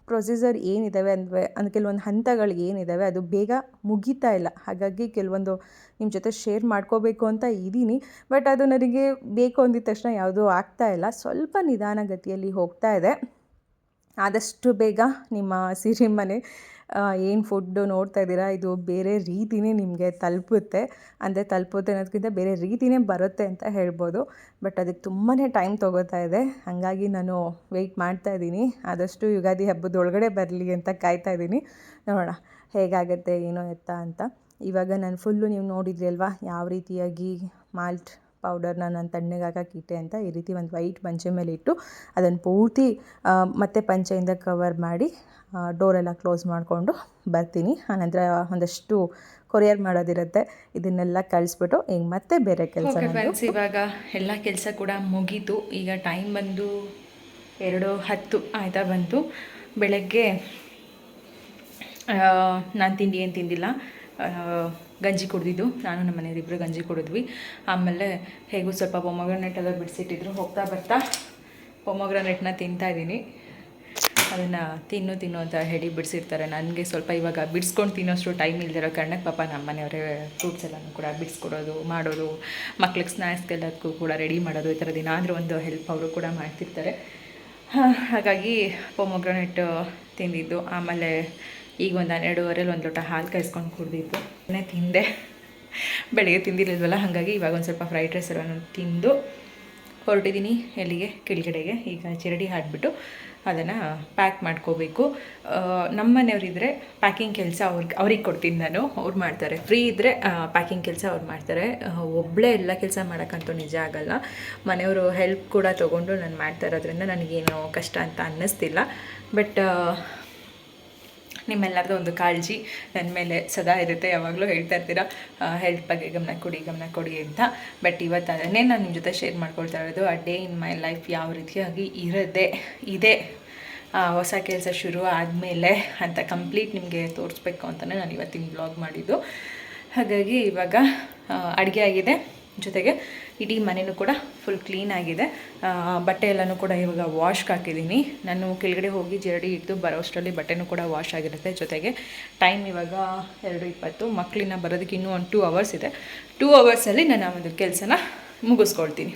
ಪ್ರೊಸೀಜರ್ ಏನಿದ್ದಾವೆ ಅಂದರೆ ಅಂದರೆ ಕೆಲವೊಂದು ಹಂತಗಳು ಏನಿದ್ದಾವೆ ಅದು ಬೇಗ ಮುಗೀತಾ ಇಲ್ಲ. ಹಾಗಾಗಿ ಕೆಲವೊಂದು ನಿಮ್ಮ ಜೊತೆ ಶೇರ್ ಮಾಡ್ಕೋಬೇಕು ಅಂತ ಇದ್ದೀನಿ. ಬಟ್ ಅದು ನನಗೆ ಬೇಕು ಅಂದಿದ ತಕ್ಷಣ ಯಾವುದೂ ಆಗ್ತಾ ಇಲ್ಲ. ಸ್ವಲ್ಪ ನಿಧಾನಗತಿಯಲ್ಲಿ ಹೋಗ್ತಾ ಇದೆ. ಆದಷ್ಟು ಬೇಗ ನಿಮ್ಮ ಸಿರಿಮನೆ ಏನು ಫುಡ್ಡು ನೋಡ್ತಾ ಇದ್ದೀರಾ? ಇದು ಬೇರೆ ರೀತಿನೇ ನಿಮಗೆ ತಲುಪುತ್ತೆ. ಅಂದರೆ ತಲುಪುತ್ತೆ ಅನ್ನೋದಕ್ಕಿಂತ ಬೇರೆ ರೀತಿನೇ ಬರುತ್ತೆ ಅಂತ ಹೇಳ್ಬೋದು. ಬಟ್ ಅದಕ್ಕೆ ತುಂಬಾ ಟೈಮ್ ತೊಗೋತಾ ಇದೆ. ಹಾಗಾಗಿ ನಾನು ವೆಯ್ಟ್ ಮಾಡ್ತಾ ಇದ್ದೀನಿ. ಆದಷ್ಟು ಯುಗಾದಿ ಹಬ್ಬದೊಳಗಡೆ ಬರಲಿ ಅಂತ ಕಾಯ್ತಾ ಇದ್ದೀನಿ. ನೋಡೋಣ ಹೇಗಾಗತ್ತೆ, ಏನೋ ಎತ್ತ ಅಂತ. ಇವಾಗ ನಾನು ಫುಲ್ಲು ನೀವು ನೋಡಿದ್ರಿ ಅಲ್ವಾ? ಯಾವ ರೀತಿಯಾಗಿ ಮಾಲ್ಟ್ ಪೌಡರ್ನ ನಾನು ತಣ್ಣಗೆ ಹಾಕಕ್ಕಿಟ್ಟೆ ಅಂತ ಈ ರೀತಿ ಒಂದು ವೈಟ್ ಪಂಚೆ ಮೇಲೆ ಇಟ್ಟು ಅದನ್ನು ಪೂರ್ತಿ ಮತ್ತೆ ಪಂಚೆಯಿಂದ ಕವರ್ ಮಾಡಿ ಡೋರೆಲ್ಲ ಕ್ಲೋಸ್ ಮಾಡಿಕೊಂಡು ಬರ್ತೀನಿ. ಆನಂತರ ಒಂದಷ್ಟು ಕೊರಿಯರ್ ಮಾಡೋದಿರುತ್ತೆ. ಇದನ್ನೆಲ್ಲ ಕಳಿಸ್ಬಿಟ್ಟು ಈಗ ಮತ್ತೆ ಬೇರೆ ಕೆಲಸ ಇವಾಗ ಎಲ್ಲ ಕೆಲಸ ಕೂಡ ಮುಗೀತು. ಈಗ ಟೈಮ್ ಬಂದು ಎರಡು ಹತ್ತು ಆಯ್ತಾ ಬಂತು. ಬೆಳಗ್ಗೆ ನಾನು ತಿಂಡಿ ಏನು ತಿಂದಿಲ್ಲ. ಗಂಜಿ ಕುಡಿದಿದ್ದು. ನಾನು ನಮ್ಮ ಮನೆಯವ್ರಿಬ್ಬರು ಗಂಜಿ ಕುಡಿದ್ವಿ. ಆಮೇಲೆ ಹೇಗೂ ಸ್ವಲ್ಪ ಪೊಮೊಗ್ರನೆಟ್ ಎಲ್ಲ ಬಿಡಿಸಿಟ್ಟಿದ್ರು. ಹೋಗ್ತಾ ಬರ್ತಾ ಪೊಮಗ್ರನೆಟ್ನ ತಿಂತಾ ಇದ್ದೀನಿ ಅದನ್ನು ತಿನ್ನು ತಿನ್ನು ಅಂತ ಹೇಳಿ ಬಿಡಿಸಿರ್ತಾರೆ. ನನಗೆ ಸ್ವಲ್ಪ ಇವಾಗ ಬಿಡಿಸ್ಕೊಂಡು ತಿನ್ನೋಷ್ಟು ಟೈಮ್ ಇಲ್ದಿರೋ ಕಾರಣಕ್ಕೆ ಪಾಪ ನಮ್ಮ ಮನೆಯವರೇ ಫ್ರೂಟ್ಸ್ ಎಲ್ಲನೂ ಕೂಡ ಬಿಡಿಸ್ಕೊಡೋದು, ಮಾಡೋದು, ಮಕ್ಳಿಗೆ ಸ್ನ್ಯಾಕ್ಸ್ಗೆಲ್ಲದಕ್ಕೂ ಕೂಡ ರೆಡಿ ಮಾಡೋದು ಈ ಥರದ್ದು ಏನಾದರೂ ಒಂದು ಹೆಲ್ಪ್ ಅವರು ಕೂಡ ಮಾಡ್ತಿರ್ತಾರೆ. ಹಾಗಾಗಿ ಪೊಮೊಗ್ರನೆಟ್ ತಿಂದಿದ್ದು. ಆಮೇಲೆ ಈಗ ಒಂದು ಹನ್ನೆರಡುವರೆಲಿ ಒಂದು ಲೋಟ ಹಾಲು ಕಾಯಿಸ್ಕೊಂಡು ಕುಡ್ದಿತ್ತು ಅದನ್ನೇ ತಿಂದೆ. ಬೆಳಿಗ್ಗೆ ತಿಂದಿರಲಿಲ್ವಲ್ಲ, ಹಾಗಾಗಿ ಇವಾಗ ಒಂದು ಸ್ವಲ್ಪ ಫ್ರೈಡ್ ರೈಸ್ ಎಲ್ಲ ತಿಂದು ಹೊರಟಿದ್ದೀನಿ ಎಲ್ಲಿಗೆ? ಕೆಳಗಡೆಗೆ. ಈಗ ಚಿರಡಿ ಹಾಡಿಬಿಟ್ಟು ಅದನ್ನು ಪ್ಯಾಕ್ ಮಾಡ್ಕೋಬೇಕು. ನಮ್ಮ ಮನೆಯವರಿದ್ದರೆ ಪ್ಯಾಕಿಂಗ್ ಕೆಲಸ ಅವ್ರಿಗೆ ಅವ್ರಿಗೆ ಕೊಡ್ತೀನಿ ನಾನು. ಅವ್ರು ಮಾಡ್ತಾರೆ. ಫ್ರೀ ಇದ್ದರೆ ಪ್ಯಾಕಿಂಗ್ ಕೆಲಸ ಅವ್ರು ಮಾಡ್ತಾರೆ. ಒಬ್ಬಳೇ ಎಲ್ಲ ಕೆಲಸ ಮಾಡೋಕ್ಕಂತೂ ನಿಜ ಆಗಲ್ಲ. ಮನೆಯವರು ಹೆಲ್ಪ್ ಕೂಡ ತೊಗೊಂಡು ನಾನು ಮಾಡ್ತಾ ಇರೋದ್ರಿಂದ ನನಗೇನು ಕಷ್ಟ ಅಂತ ಅನ್ನಿಸ್ತಿಲ್ಲ. ಬಟ್ ನಿಮ್ಮೆಲ್ಲರದ್ದು ಒಂದು ಕಾಳಜಿ ನನ್ನ ಮೇಲೆ ಸದಾ ಇರುತ್ತೆ, ಯಾವಾಗಲೂ ಹೇಳ್ತಾ ಇರ್ತೀರ. ಹೆಲ್ತ್ ಬಗ್ಗೆ ಗಮನ ಕೊಡಿ ಗಮನ ಕೊಡಿ ಅಂತ. ಬಟ್ ಇವತ್ತು ಅದನ್ನೇ ನಾನು ನಿಮ್ಮ ಜೊತೆ ಶೇರ್ ಮಾಡ್ಕೊಳ್ತಾ ಇರೋದು ಆ ಡೇ ಇನ್ ಮೈ ಲೈಫ್ ಯಾವ ರೀತಿಯಾಗಿ ಇರದೆ, ಇದೆ. ಹೊಸ ಕೆಲಸ ಶುರು ಆದಮೇಲೆ ಅಂತ ಕಂಪ್ಲೀಟ್ ನಿಮಗೆ ತೋರಿಸ್ಬೇಕು ಅಂತಲೇ ನಾನು ಇವತ್ತಿನ ಬ್ಲಾಗ್ ಮಾಡಿದ್ದು. ಹಾಗಾಗಿ ಇವಾಗ ಅಡುಗೆ ಆಗಿದೆ ಜೊತೆಗೆ. ಇಡೀ ಮನೆಯೂ ಕೂಡ ಫುಲ್ ಕ್ಲೀನ್ ಆಗಿದೆ. ಬಟ್ಟೆ ಎಲ್ಲನೂ ಕೂಡ ಇವಾಗ ವಾಶ್ಗೆ ಹಾಕಿದ್ದೀನಿ. ನಾನು ಕೆಳಗಡೆ ಹೋಗಿ ಜರಡಿ ಇಟ್ಟು ಬರೋಷ್ಟರಲ್ಲಿ ಬಟ್ಟೆನೂ ಕೂಡ ವಾಶ್ ಆಗಿರುತ್ತೆ. ಜೊತೆಗೆ ಟೈಮ್ ಇವಾಗ ಎರಡು ಇಪ್ಪತ್ತು. ಮಕ್ಕಳಿನ ಬರೋದಕ್ಕೆ ಇನ್ನೂ ಒಂದು ಟೂ ಅವರ್ಸ್ ಇದೆ. ಟೂ ಅವರ್ಸಲ್ಲಿ ನಾನು ಒಂದು ಕೆಲಸನ ಮುಗಿಸ್ಕೊಳ್ತೀನಿ.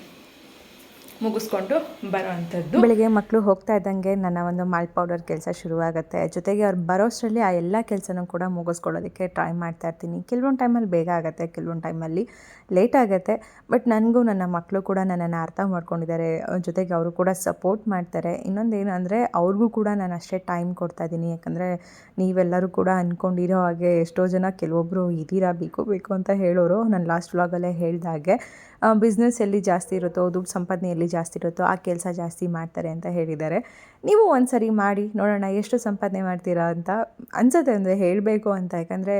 ಮುಗಿಸ್ಕೊಂಡು ಬರೋ ಅಂಥದ್ದು ಬೆಳಿಗ್ಗೆ ಮಕ್ಕಳು ಹೋಗ್ತಾ ಇದ್ದಂಗೆ ನನ್ನ ಒಂದು ಮಾಲ್ಟ್ ಪೌಡರ್ ಕೆಲಸ ಶುರುವಾಗುತ್ತೆ. ಜೊತೆಗೆ ಅವ್ರು ಬರೋಷ್ಟರಲ್ಲಿ ಆ ಎಲ್ಲ ಕೆಲಸನೂ ಕೂಡ ಮುಗಿಸ್ಕೊಳ್ಳೋದಕ್ಕೆ ಟ್ರೈ ಮಾಡ್ತಾ ಇರ್ತೀನಿ. ಕೆಲವೊಂದು ಟೈಮಲ್ಲಿ ಬೇಗ ಆಗುತ್ತೆ, ಕೆಲವೊಂದು ಟೈಮಲ್ಲಿ ಲೇಟ್ ಆಗುತ್ತೆ. ಬಟ್ ನನಗೂ ನನ್ನ ಮಕ್ಕಳು ಕೂಡ ನನ್ನನ್ನು ಅರ್ಥ ಮಾಡ್ಕೊಂಡಿದ್ದಾರೆ. ಜೊತೆಗೆ ಅವರು ಕೂಡ ಸಪೋರ್ಟ್ ಮಾಡ್ತಾರೆ. ಇನ್ನೊಂದು ಏನು ಅಂದರೆ ಅವ್ರಿಗೂ ಕೂಡ ನಾನು ಅಷ್ಟೇ ಟೈಮ್ ಕೊಡ್ತಾ ಇದ್ದೀನಿ. ಯಾಕಂದರೆ ನೀವೆಲ್ಲರೂ ಕೂಡ ಅಂದ್ಕೊಂಡಿರೋ ಹಾಗೆ ಎಷ್ಟೋ ಜನ ಕೆಲವೊಬ್ಬರು ಇದ್ದೀರಾ, ಬೇಕು ಬೇಕು ಅಂತ ಹೇಳೋರು. ನಾನು ಲಾಸ್ಟ್ ವ್ಲಾಗಲ್ಲೇ ಹೇಳ್ದಾಗೆ ಬಿಸ್ನೆಸ್ ಎಲ್ಲಿ ಜಾಸ್ತಿ ಇರುತ್ತೋ, ದುಡ್ಡು ಸಂಪಾದನೆ ಎಲ್ಲಿ ಜಾಸ್ತಿ ಇರುತ್ತೋ, ಆ ಕೆಲಸ ಜಾಸ್ತಿ ಮಾಡ್ತಾರೆ ಅಂತ ಹೇಳಿದ್ದಾರೆ. ನೀವು ಒಂದು ಸರಿ ಮಾಡಿ ನೋಡೋಣ, ಎಷ್ಟು ಸಂಪಾದನೆ ಮಾಡ್ತೀರಾ ಅಂತ ಅನ್ಸುತ್ತೆ ಅಂದರೆ ಹೇಳಬೇಕು ಅಂತ. ಯಾಕಂದರೆ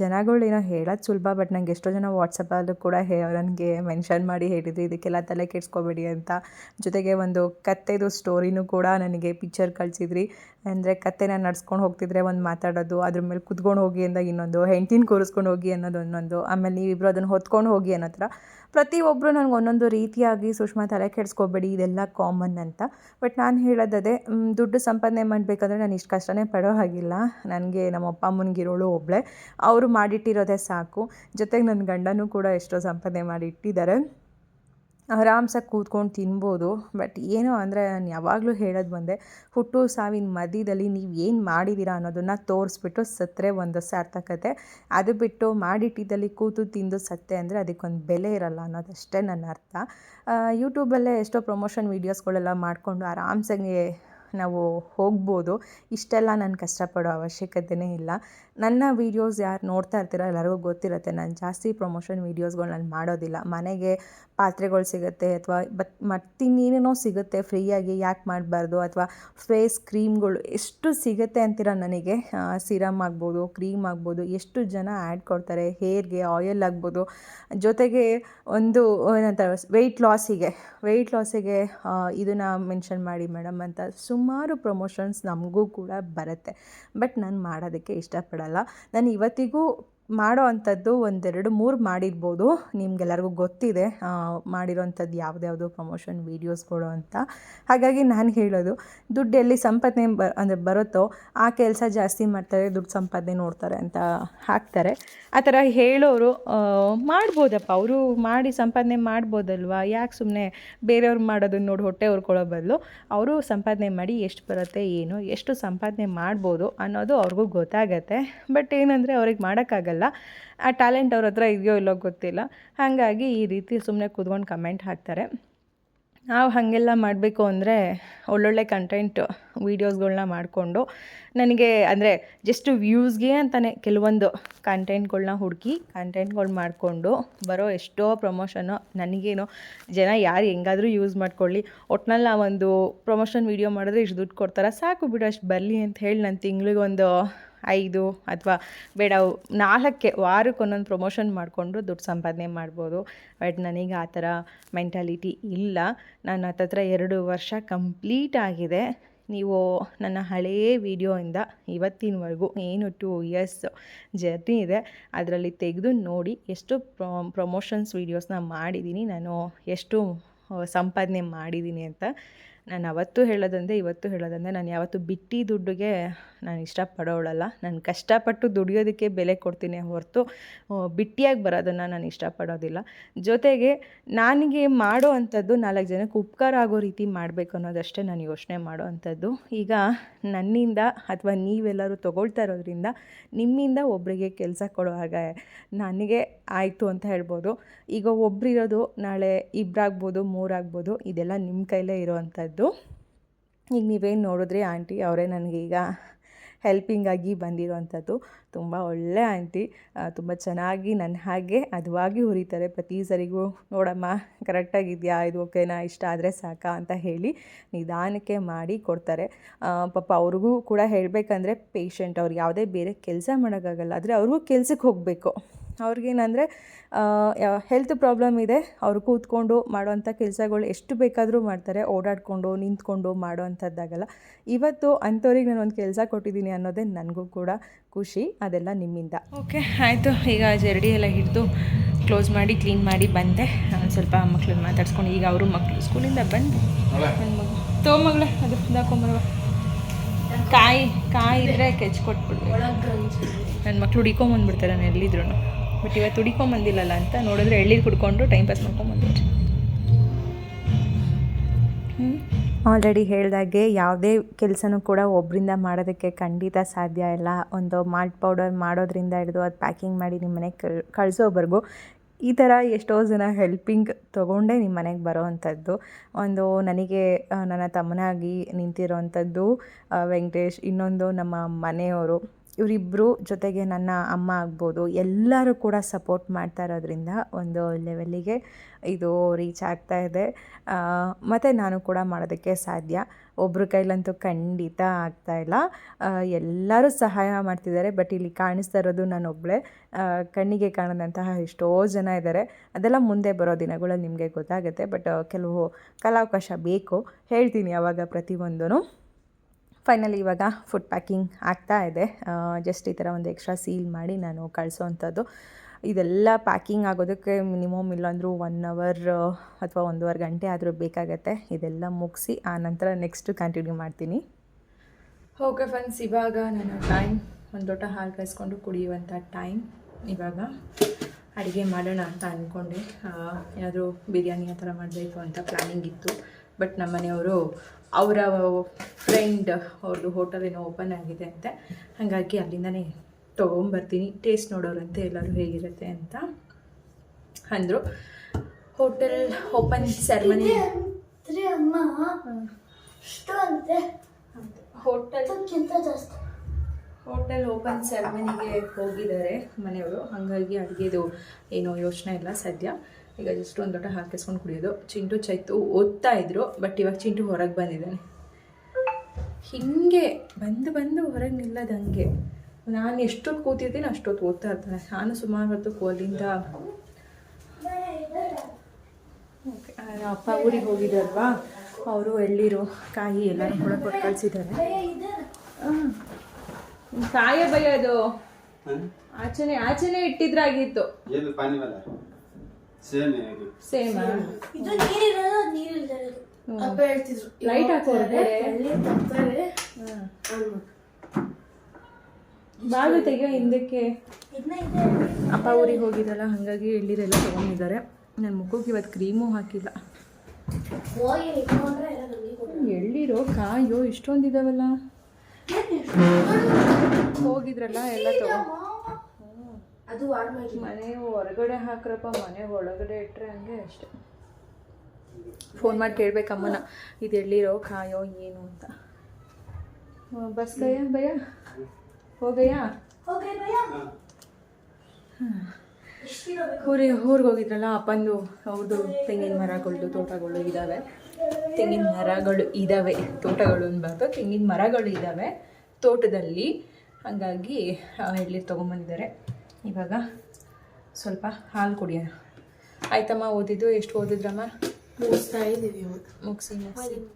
ಜನಗಳೇನೋ ಹೇಳೋದು ಸುಲಭ, ಬಟ್ ನಂಗೆ ಎಷ್ಟೋ ಜನ ವಾಟ್ಸಪ್ಪಲ್ಲೂ ಕೂಡ ಹೇ ನನಗೆ ಮೆನ್ಷನ್ ಮಾಡಿ ಹೇಳಿದ್ರು, ಇದಕ್ಕೆಲ್ಲ ತಲೆ ಕೆಡಿಸ್ಕೋಬೇಡಿ ಅಂತ. ಜೊತೆಗೆ ಒಂದು ಕತ್ತೆದು ಸ್ಟೋರಿನೂ ಕೂಡ ನನಗೆ ಪಿಕ್ಚರ್ ಕಳಿಸಿದ್ರಿ. ಅಂದರೆ ಕತ್ತೆನ ನಡ್ಸ್ಕೊಂಡು ಹೋಗ್ತಿದ್ರೆ ಒಂದು ಮಾತಾಡೋದು, ಅದ್ರ ಮೇಲೆ ಕುತ್ಕೊಂಡು ಹೋಗಿ ಅಂದಾಗ ಇನ್ನೊಂದು, ಹೆಂಡ್ತಿನ ಕೂರಿಸ್ಕೊಂಡು ಹೋಗಿ ಅನ್ನೋದು ಇನ್ನೊಂದು, ಆಮೇಲೆ ನೀವಿಬ್ಬರು ಅದನ್ನು ಹೊತ್ಕೊಂಡು ಹೋಗಿ ಅನ್ನೋ ಥರ. ಪ್ರತಿಯೊಬ್ಬರು ನನಗೆ ಒಂದೊಂದು ರೀತಿಯಾಗಿ ಸುಷ್ಮಾ ತಲೆ ಕೆಡಿಸ್ಕೋಬೇಡಿ, ಇದೆಲ್ಲ ಕಾಮನ್ ಅಂತ. ಬಟ್ ನಾನು ಹೇಳೋದದೇ ದುಡ್ಡು ಸಂಪಾದನೆ ಮಾಡಬೇಕಂದ್ರೆ ನಾನು ಇಷ್ಟು ಕಷ್ಟನೇ ಪಡೋ ಹಾಗಿಲ್ಲ. ನನಗೆ ನಮ್ಮ ಅಪ್ಪ ಅಮ್ಮನಿಗಿರೋಳು ಒಬ್ಬಳೆ ಅವರು ಮಾಡಿಟ್ಟಿರೋದೇ ಸಾಕು. ಜೊತೆಗೆ ನನ್ನ ಗಂಡನೂ ಕೂಡ ಎಷ್ಟೋ ಸಂಪಾದನೆ ಮಾಡಿ ಇಟ್ಟಿದ್ದಾರೆ ಆರಾಮ್ಸಾಗಿ ಕೂತ್ಕೊಂಡು ತಿನ್ಬೋದು. ಬಟ್ ಏನು ಅಂದರೆ ನಾನು ಯಾವಾಗಲೂ ಹೇಳೋದು ಬಂದೆ ಹುಟ್ಟು ಸಾವಿನ ಮಧ್ಯದಲ್ಲಿ ನೀವು ಏನು ಮಾಡಿದ್ದೀರಾ ಅನ್ನೋದನ್ನು ತೋರಿಸ್ಬಿಟ್ಟು ಸತ್ತರೆ ಒಂದು ಸಾರ್ಥಕತೆ. ಅದು ಬಿಟ್ಟು ಮಾಡಿಟ್ಟಿದ್ದಲ್ಲಿ ಕೂತು ತಿಂದು ಸತ್ತೆ ಅಂದರೆ ಅದಕ್ಕೊಂದು ಬೆಲೆ ಇರಲ್ಲ ಅನ್ನೋದಷ್ಟೇ ನನ್ನ ಅರ್ಥ. ಯೂಟ್ಯೂಬಲ್ಲೇ ಎಷ್ಟೋ ಪ್ರಮೋಷನ್ ವೀಡಿಯೋಸ್ಗಳೆಲ್ಲ ಮಾಡಿಕೊಂಡು ಆರಾಮ್ಸಾಗಿ ನಾವು ಹೋಗ್ಬೋದು. ಇಷ್ಟೆಲ್ಲ ನಾನು ಕಷ್ಟಪಡೋ ಅವಶ್ಯಕತೆಯೇ ಇಲ್ಲ. ನನ್ನ ವೀಡಿಯೋಸ್ ಯಾರು ನೋಡ್ತಾ ಇರ್ತೀರೋ ಎಲ್ಲರಿಗೂ ಗೊತ್ತಿರುತ್ತೆ. ನಾನು ಜಾಸ್ತಿ ಪ್ರಮೋಷನ್ ವೀಡಿಯೋಸ್ಗಳು ನಾನು ಮಾಡೋದಿಲ್ಲ. ಮನೆಗೆ ಪಾತ್ರೆಗಳು ಸಿಗುತ್ತೆ ಅಥವಾ ಬಟ್ ಮತ್ತಿನ್ನೇನೇನೋ ಸಿಗುತ್ತೆ ಫ್ರೀಯಾಗಿ ಯಾಕೆ ಮಾಡಬಾರ್ದು ಅಥವಾ ಫೇಸ್ ಕ್ರೀಮ್ಗಳು ಎಷ್ಟು ಸಿಗುತ್ತೆ ಅಂತೀರ ನನಗೆ? ಸಿರಮ್ ಆಗ್ಬೋದು ಕ್ರೀಮ್ ಆಗ್ಬೋದು, ಎಷ್ಟು ಜನ ಆ್ಯಡ್ ಕೊಡ್ತಾರೆ ಹೇರ್ಗೆ ಆಯಿಲ್ ಆಗ್ಬೋದು. ಜೊತೆಗೆ ಒಂದು, ಏನಂತಾರೆ ವೆಯ್ಟ್ ಲಾಸಿಗೆ ವೆಯ್ಟ್ ಲಾಸಿಗೆ ಇದನ್ನು ಮೆನ್ಷನ್ ಮಾಡಿ ಮೇಡಮ್ ಅಂತ. ಸುಮಾರು ಪ್ರಮೋಷನ್ಸ್ ನಮಗೂ ಕೂಡ ಬರುತ್ತೆ. ಬಟ್ ನಾನು ಮಾಡೋದಕ್ಕೆ ಇಷ್ಟಪಡಲ್ಲ. ನಾನು ಇವತ್ತಿಗೂ ಮಾಡೋ ಅಂಥದ್ದು ಒಂದೆರಡು ಮೂರು ಮಾಡಿರ್ಬೋದು. ನಿಮ್ಗೆಲ್ಲರಿಗೂ ಗೊತ್ತಿದೆ ಮಾಡಿರೋಂಥದ್ದು ಯಾವುದ್ಯಾವುದು ಪ್ರಮೋಷನ್ ವೀಡಿಯೋಸ್ಗಳು ಅಂತ. ಹಾಗಾಗಿ ನಾನು ಹೇಳೋದು, ದುಡ್ಡು ಎಲ್ಲಿ ಸಂಪಾದನೆ ಬ, ಅಂದರೆ ಬರುತ್ತೋ ಆ ಕೆಲಸ ಜಾಸ್ತಿ ಮಾಡ್ತಾರೆ, ದುಡ್ಡು ಸಂಪಾದನೆ ನೋಡ್ತಾರೆ ಅಂತ ಹಾಕ್ತಾರೆ. ಆ ಥರ ಹೇಳೋರು ಮಾಡ್ಬೋದಪ್ಪ. ಅವರು ಮಾಡಿ ಸಂಪಾದನೆ ಮಾಡ್ಬೋದಲ್ವಾ? ಯಾಕೆ ಸುಮ್ಮನೆ ಬೇರೆಯವ್ರು ಮಾಡೋದನ್ನ ನೋಡಿ ಹೊಟ್ಟೆ ಹೊರ್ಕೊಳ್ಳೋ ಬದಲು? ಅವರು ಸಂಪಾದನೆ ಮಾಡಿ ಎಷ್ಟು ಬರುತ್ತೆ, ಏನು, ಎಷ್ಟು ಸಂಪಾದನೆ ಮಾಡ್ಬೋದು ಅನ್ನೋದು ಅವ್ರಿಗೂ ಗೊತ್ತಾಗತ್ತೆ. ಬಟ್ ಏನಂದರೆ ಅವ್ರಿಗೆ ಮಾಡೋಕ್ಕಾಗಲ್ಲ. ಆ ಟ್ಯಾಲೆಂಟ್ ಅವ್ರ ಹತ್ರ ಇದೆಯೋ ಇಲ್ಲೋ ಗೊತ್ತಿಲ್ಲ. ಹಾಗಾಗಿ ಈ ರೀತಿ ಸುಮ್ಮನೆ ಕೂತ್ಕೊಂಡು ಕಮೆಂಟ್ ಹಾಕ್ತಾರೆ. ನಾವು ಹಾಗೆಲ್ಲ ಮಾಡಬೇಕು ಅಂದರೆ ಒಳ್ಳೊಳ್ಳೆ ಕಂಟೆಂಟ್ ವೀಡಿಯೋಸ್ಗಳನ್ನ ಮಾಡಿಕೊಂಡು ನನಗೆ ಅಂದರೆ ಜಸ್ಟ್ ವ್ಯೂಸ್ಗೆ ಅಂತಲೇ ಕೆಲವೊಂದು ಕಂಟೆಂಟ್ಗಳನ್ನ ಹುಡುಕಿ ಕಂಟೆಂಟ್ಗಳು ಮಾಡಿಕೊಂಡು ಬರೋ ಎಷ್ಟೋ ಪ್ರಮೋಷನ್ನು ನನಗೇನು ಜನ ಯಾರು ಹೆಂಗಾದರೂ ಯೂಸ್ ಮಾಡ್ಕೊಳ್ಳಿ. ಒಟ್ನಲ್ಲಿ ಒಂದು ಪ್ರಮೋಷನ್ ವೀಡಿಯೋ ಮಾಡಿದ್ರೆ ಇಷ್ಟು ದುಡ್ಡು ಕೊಡ್ತಾರೆ? ಸಾಕು ಬಿಡು ಅಷ್ಟು ಬರಲಿ ಅಂತ ಹೇಳಿ ನಾನು ತಿಂಗಳಿಗೊಂದು ಐದು ಅಥವಾ ಬೇಡ ನಾಲ್ಕೇ ವಾರಕ್ಕೆ ಒಂದೊಂದು ಪ್ರಮೋಷನ್ ಮಾಡಿಕೊಂಡು ದುಡ್ಡು ಸಂಪಾದನೆ ಮಾಡ್ಬೋದು. ಬಟ್ ನನಗೆ ಆ ಥರ ಮೆಂಟಾಲಿಟಿ ಇಲ್ಲ. ನಾನು ಹತ್ತತ್ರ ಎರಡು ವರ್ಷ ಕಂಪ್ಲೀಟ್ ಆಗಿದೆ. ನೀವು ನನ್ನ ಹಳೆಯ ವಿಡಿಯೋಯಿಂದ ಇವತ್ತಿನವರೆಗೂ ಏನು ಟೂ ಇಯರ್ಸ್ ಜರ್ನಿ ಇದೆ, ಅದರಲ್ಲಿ ತೆಗೆದು ನೋಡಿ ಎಷ್ಟು ಪ್ರಮೋಷನ್ಸ್ ವೀಡಿಯೋಸ್ನ ಮಾಡಿದ್ದೀನಿ, ನಾನು ಎಷ್ಟು ಸಂಪಾದನೆ ಮಾಡಿದ್ದೀನಿ ಅಂತ ನಾನು ಅವತ್ತು ಹೇಳೋದಂದೆ ಇವತ್ತು ಹೇಳೋದಂದರೆ ನಾನು ಯಾವತ್ತು ಬಿಟ್ಟು ದುಡ್ಡಿಗೆ ನಾನು ಇಷ್ಟಪಡೋಳಲ್ಲ. ನಾನು ಕಷ್ಟಪಟ್ಟು ದುಡಿಯೋದಕ್ಕೆ ಬೆಲೆ ಕೊಡ್ತೀನಿ ಹೊರತು ಬಿಟ್ಟಿಯಾಗಿ ಬರೋದನ್ನು ನಾನು ಇಷ್ಟಪಡೋದಿಲ್ಲ. ಜೊತೆಗೆ ನನಗೆ ಮಾಡೋ ಅಂಥದ್ದು ನಾಲ್ಕು ಜನಕ್ಕೆ ಉಪಕಾರ ಆಗೋ ರೀತಿ ಮಾಡಬೇಕು ಅನ್ನೋದಷ್ಟೇ ನಾನು ಯೋಚನೆ ಮಾಡೋ ಅಂಥದ್ದು. ಈಗ ನನ್ನಿಂದ ಅಥವಾ ನೀವೆಲ್ಲರೂ ತೊಗೊಳ್ತಾ ಇರೋದ್ರಿಂದ ನಿಮ್ಮಿಂದ ಒಬ್ಬರಿಗೆ ಕೆಲಸ ಕೊಡೋ ನನಗೆ ಆಯಿತು ಅಂತ ಹೇಳ್ಬೋದು. ಈಗ ಒಬ್ಬರಿರೋದು ನಾಳೆ ಇಬ್ಬರಾಗ್ಬೋದು ಮೂರಾಗ್ಬೋದು, ಇದೆಲ್ಲ ನಿಮ್ಮ ಕೈಲೇ ಇರೋವಂಥದ್ದು ಈಗ ನೀವೇನು ನೋಡಿದ್ರಿ ಆಂಟಿ ಅವರೇ ನನಗೀಗ ಹೆಲ್ಪಿಂಗಾಗಿ ಬಂದಿರೋವಂಥದ್ದು ತುಂಬ ಒಳ್ಳೆ ಆಂಟಿ. ತುಂಬ ಚೆನ್ನಾಗಿ ನನ್ನ ಹಾಗೆ ಅದುವಾಗಿ ಹುರಿತಾರೆ ಪ್ರತಿ ಸರಿಗೂ. ನೋಡಮ್ಮ, ಕರೆಕ್ಟಾಗಿದೆಯಾ? ಇದು ಓಕೆನಾ? ಇಷ್ಟ ಆದರೆ ಸಾಕಾ ಅಂತ ಹೇಳಿ ನಿಧಾನಕ್ಕೆ ಮಾಡಿ ಕೊಡ್ತಾರೆ. ಪಾಪ ಅವ್ರಿಗೂ ಕೂಡ ಹೇಳಬೇಕಂದ್ರೆ ಪೇಷಂಟ್ ಅವ್ರು ಯಾವುದೇ ಬೇರೆ ಕೆಲಸ ಮಾಡೋಕ್ಕಾಗಲ್ಲ. ಆದರೆ ಅವ್ರಿಗೂ ಕೆಲಸಕ್ಕೆ ಹೋಗಬೇಕು. ಅವ್ರಿಗೇನಂದರೆ ಹೆಲ್ತ್ ಪ್ರಾಬ್ಲಮ್ ಇದೆ ಅವ್ರು ಕೂತ್ಕೊಂಡು ಮಾಡುವಂಥ ಕೆಲಸಗಳು ಎಷ್ಟು ಬೇಕಾದರೂ ಮಾಡ್ತಾರೆ ಓಡಾಡಿಕೊಂಡು ನಿಂತ್ಕೊಂಡು ಮಾಡುವಂಥದ್ದಾಗಲ್ಲ. ಇವತ್ತು ಅಂಥವ್ರಿಗೆ ನಾನು ಒಂದು ಕೆಲಸ ಕೊಟ್ಟಿದ್ದೀನಿ ಅನ್ನೋದೇ ನನಗೂ ಕೂಡ ಖುಷಿ ಅದೆಲ್ಲ ನಿಮ್ಮಿಂದ. ಓಕೆ ಆಯಿತು. ಈಗ ಜರಡಿ ಎಲ್ಲ ಹಿಡಿದು ಕ್ಲೋಸ್ ಮಾಡಿ ಕ್ಲೀನ್ ಮಾಡಿ ಬಂದೆ. ಒಂದು ಸ್ವಲ್ಪ ಮಕ್ಳನ್ನ ಮಾತಾಡ್ಸ್ಕೊಂಡು ಈಗ ಅವರು ಮಕ್ಕಳು ಸ್ಕೂಲಿಂದ ಬಂದು ನನ್ನ ಮಗು. ತಗೋ ಮಗಳೇ ಅದು ಹಾಕೊಂಬರುವ ಕಾಯಿ ಕಾಯಿ ಇದ್ರೆ ಕೆಚ್ಚಿ ಕೊಟ್ಬಿಡ್ಬೇಕು ನನ್ನ ಮಕ್ಳು ಹುಡಿಕೊಂಬಂದ್ಬಿಡ್ತಾರೆ ನಾನು ಎಲ್ಲಿದ್ರು ಬಟ್ ಇವತ್ತು ಹುಡಿಕೊಂಬಂದಿಲ್ಲಲ್ಲ ಅಂತ ನೋಡಿದ್ರೆ ಎಳ್ಳಿ ಕುಡ್ಕೊಂಡು ಟೈಮ್ ಪಾಸ್ ಮಾಡ್ಕೊಂಬಂದಿದ್ರಿ ಆಲ್ರೆಡಿ ಹೇಳ್ದಾಗೆ ಯಾವುದೇ ಕೆಲಸನೂ ಕೂಡ ಒಬ್ಬರಿಂದ ಮಾಡೋದಕ್ಕೆ ಖಂಡಿತ ಸಾಧ್ಯ ಇಲ್ಲ. ಒಂದು ಮಾಲ್ಟ್ ಪೌಡರ್ ಮಾಡೋದ್ರಿಂದ ಹಿಡಿದು ಅದು ಪ್ಯಾಕಿಂಗ್ ಮಾಡಿ ನಿಮ್ಮ ಮನೆಗೆ ಕಳ್, ಕಳಿಸೋವರೆಗೂ ಈ ಥರ ಎಷ್ಟೋ ಜನ ಹೆಲ್ಪಿಂಗ್ ತೊಗೊಂಡೇ ನಿಮ್ಮ ಮನೆಗೆ ಬರೋವಂಥದ್ದು. ಒಂದು ನನಗೆ, ನನ್ನ ತಮ್ಮನಾಗಿ ನಿಂತಿರೋವಂಥದ್ದು ವೆಂಕಟೇಶ್, ಇನ್ನೊಂದು ನಮ್ಮ ಮನೆಯವರು. ಇವರಿಬ್ಬರು ಜೊತೆಗೆ ನನ್ನ ಅಮ್ಮ ಆಗ್ಬೋದು, ಎಲ್ಲರೂ ಕೂಡ ಸಪೋರ್ಟ್ ಮಾಡ್ತಾ ಇರೋದ್ರಿಂದ ಒಂದು ಲೆವೆಲ್ಲಿಗೆ ಇದು ರೀಚ್ ಆಗ್ತಾ ಇದೆ. ಮತ್ತು ನಾನು ಕೂಡ ಮಾಡೋದಕ್ಕೆ ಸಾಧ್ಯ. ಒಬ್ಬರ ಕೈಲಂತೂ ಖಂಡಿತ ಆಗ್ತಾ ಇಲ್ಲ. ಎಲ್ಲರೂ ಸಹಾಯ ಮಾಡ್ತಿದ್ದಾರೆ ಬಟ್ ಇಲ್ಲಿ ಕಾಣಿಸ್ತಾ ಇರೋದು ನಾನೊಬ್ಬಳೇ ಕಣ್ಣಿಗೆ ಕಾಣದಂತಹ ಎಷ್ಟೋ ಜನ ಇದ್ದಾರೆ. ಅದೆಲ್ಲ ಮುಂದೆ ಬರೋ ದಿನಗಳಲ್ಲಿ ನಿಮಗೆ ಗೊತ್ತಾಗುತ್ತೆ ಬಟ್ ಕೆಲವು ಕಲಾವಕಾಶ ಬೇಕು. ಹೇಳ್ತೀನಿ ಯಾವಾಗ ಪ್ರತಿಯೊಂದೂ ಫೈನಲಿ ಇವಾಗ ಫುಡ್ ಪ್ಯಾಕಿಂಗ್ ಆಗ್ತಾ ಇದೆ. ಜಸ್ಟ್ ಈ ಥರ ಒಂದು ಎಕ್ಸ್ಟ್ರಾ ಸೀಲ್ ಮಾಡಿ ನಾನು ಕಳಿಸೋವಂಥದ್ದು ಇದೆಲ್ಲ ಪ್ಯಾಕಿಂಗ್ ಆಗೋದಕ್ಕೆ ಮಿನಿಮಮ್ ಇಲ್ಲಾಂದರೂ ಒನ್ ಅವರ್ ಅಥವಾ ಒಂದೂವರೆ ಗಂಟೆ ಆದರೂ ಬೇಕಾಗತ್ತೆ. ಇದೆಲ್ಲ ಮುಗಿಸಿ, ಆ ನಂತರ ನೆಕ್ಸ್ಟ್ ಕಂಟಿನ್ಯೂ ಮಾಡ್ತೀನಿ. ಓಕೆ ಫ್ರೆಂಡ್ಸ್ ಇವಾಗ ನಾನು ಟೈಮ್ ಒಂದು ಲೋಟ ಹಾಲು ಕಾಯಿಸ್ಕೊಂಡು ಕುಡಿಯುವಂಥ ಟೈಮ್ ಇವಾಗ ಅಡುಗೆ ಮಾಡೋಣ ಅಂತ ಅಂದ್ಕೊಂಡೆ ಏನಾದರೂ ಬಿರಿಯಾನಿ ಆ ಥರ ಮಾಡಬೇಕು ಅಂತ ಪ್ಲ್ಯಾನಿಂಗ್ ಇತ್ತು. ಬಟ್ ನಮ್ಮ ಮನೆಯವರು ಅವರ ಫ್ರೆಂಡ್ ಅವ್ರದ್ದು ಹೋಟೆಲ್ ಏನೋ ಓಪನ್ ಆಗಿದೆ ಅಂತೆ. ಹಾಗಾಗಿ ಅಲ್ಲಿಂದನೇ ತೊಗೊಂಬರ್ತೀನಿ. ಟೇಸ್ಟ್ ನೋಡೋರಂತೆ ಎಲ್ಲರೂ ಹೇಗಿರುತ್ತೆ ಅಂತ ಅಂದರು. ಹೋಟೆಲ್ ಓಪನ್ ಸೆರೆಮನಿ ಅಂದ್ರೆ ಅಮ್ಮ ಇಷ್ಟು ಅಂತೆ. ಹೋಟೆಲ್ ಅದಕ್ಕಿಂತ ಜಾಸ್ತಿ. ಹೋಟೆಲ್ ಓಪನ್ ಸೆರೆಮನಿಗೆ ಹೋಗಿದ್ದಾರೆ ಮನೆಯವರು. ಹಾಗಾಗಿ ಅಡುಗೆದು ಏನೋ ಯೋಚನೆ ಇಲ್ಲ ಸದ್ಯ. ಈಗ ಜಸ್ಟ್ ಒಂದು ಲೋಟ ಹಾಕಿಸ್ಕೊಂಡು ಕುಡಿಯೋದು. ಚಿಂಟು ಚೈತು ಓದ್ತಾ ಇದ್ರು ಬಟ್ ಇವಾಗ ಚಿಂಟು ಹೊರಗೆ ಬಂದಿದ್ದಾನೆ. ಹಿಂಗೆ ಬಂದು ಬಂದು ಹೊರಗೆ ನಿಲ್ಲದಂಗೆ. ನಾನು ಎಷ್ಟೊತ್ತು ಕೂತಿರ್ತೀನಿ ಅಷ್ಟೊತ್ತು ಓದ್ತಾ ಇರ್ತಾನೆ. ನಾನು ಸುಮಾರು ಹೊತ್ತು ಅಲ್ಲಿಂದ ಓಕೆ ಅಪ್ಪ ಊರಿಗೆ ಹೋಗಿದ್ದಾರಲ್ವಾ? ಅವರು ಎಳ್ಳಿರು ಕಾಯಿ ಎಲ್ಲನೂ ಕೂಡ ಕೊಟ್ಟು ಕಳಿಸಿದ್ದಾರೆ. ಹ್ಮ್. ಕಾಯ ಬಯ್ಯೋದು ಆಚೆನೆ ಆಚೆನೆ ಇಟ್ಟಿದ್ರಾಗಿತ್ತು. ಸೇಮ್ ಅಪ್ಪ ಲೈಟ್ ಹಾಕೋರೆ ಬಾವಿ ತೆಗಿಯೋ ಹಿಂದಕ್ಕೆ ಅಪ್ಪ ಊರಿಗೆ ಹೋಗಿದ್ದಲ್ಲ ಹಾಗಾಗಿ ಎಳ್ಳಿರೆಲ್ಲ ತಗೊಂಡಿದ್ದಾರೆ. ನನ್ನ ಮುಖಕ್ಕೆ ಇವತ್ತು ಕ್ರೀಮು ಹಾಕಿಲ್ಲ. ಎಳ್ಳಿರೋ ಕಾಯೋ ಇಷ್ಟೊಂದಿದಾವಲ್ಲ. ಹೋಗಿದ್ರಲ್ಲ ಎಲ್ಲ ತಗೊಂಡು ಅದು ವಾಡ್ ಮಾಡಿ ಮನೆ ಹೊರಗಡೆ ಹಾಕ್ರಪ್ಪ ಮನೆ ಒಳಗಡೆ ಇಟ್ಟರೆ ಹಂಗೆ ಅಷ್ಟೆ. ಫೋನ್ ಮಾಡಿ ಕೇಳ್ಬೇಕಮ್ಮನ ಇದು ಎಳ್ಳಿರೋ ಕಾಯೋ ಏನು ಅಂತ. ಬಸ್ ಗಯ ಭಯ? ಹೋಗಯ್ಯ? ಊರಿ ಊರಿಗೆ ಊರಿಗೆ ಹೋಗಿದ್ರಲ್ಲ ಅಪ್ಪಂದು ಅವ್ರದ್ದು ತೆಂಗಿನ ಮರಗಳದ್ದು ತೋಟಗಳು ಇದ್ದಾವೆ ತೆಂಗಿನ ಮರಗಳು ಇದ್ದಾವೆ ತೋಟಗಳು ಅನ್ಬಾರ್ದು ತೆಂಗಿನ ಮರಗಳು ಇದ್ದಾವೆ ತೋಟದಲ್ಲಿ ಹಾಗಾಗಿ ಎಳ್ಳಿ ತೊಗೊಂಬಂದಿದ್ದಾರೆ? ಇವಾಗ ಸ್ವಲ್ಪ ಹಾಲು ಕುಡಿಯೋಣ. ಆಯ್ತಮ್ಮ ಓದಿದ್ದು ಎಷ್ಟು ಓದಿದ್ರಮ್ಮ? ಮುಗಿಸ್ತಾ ಇದ್ದೀವಿ ಮುಗಿಸಿ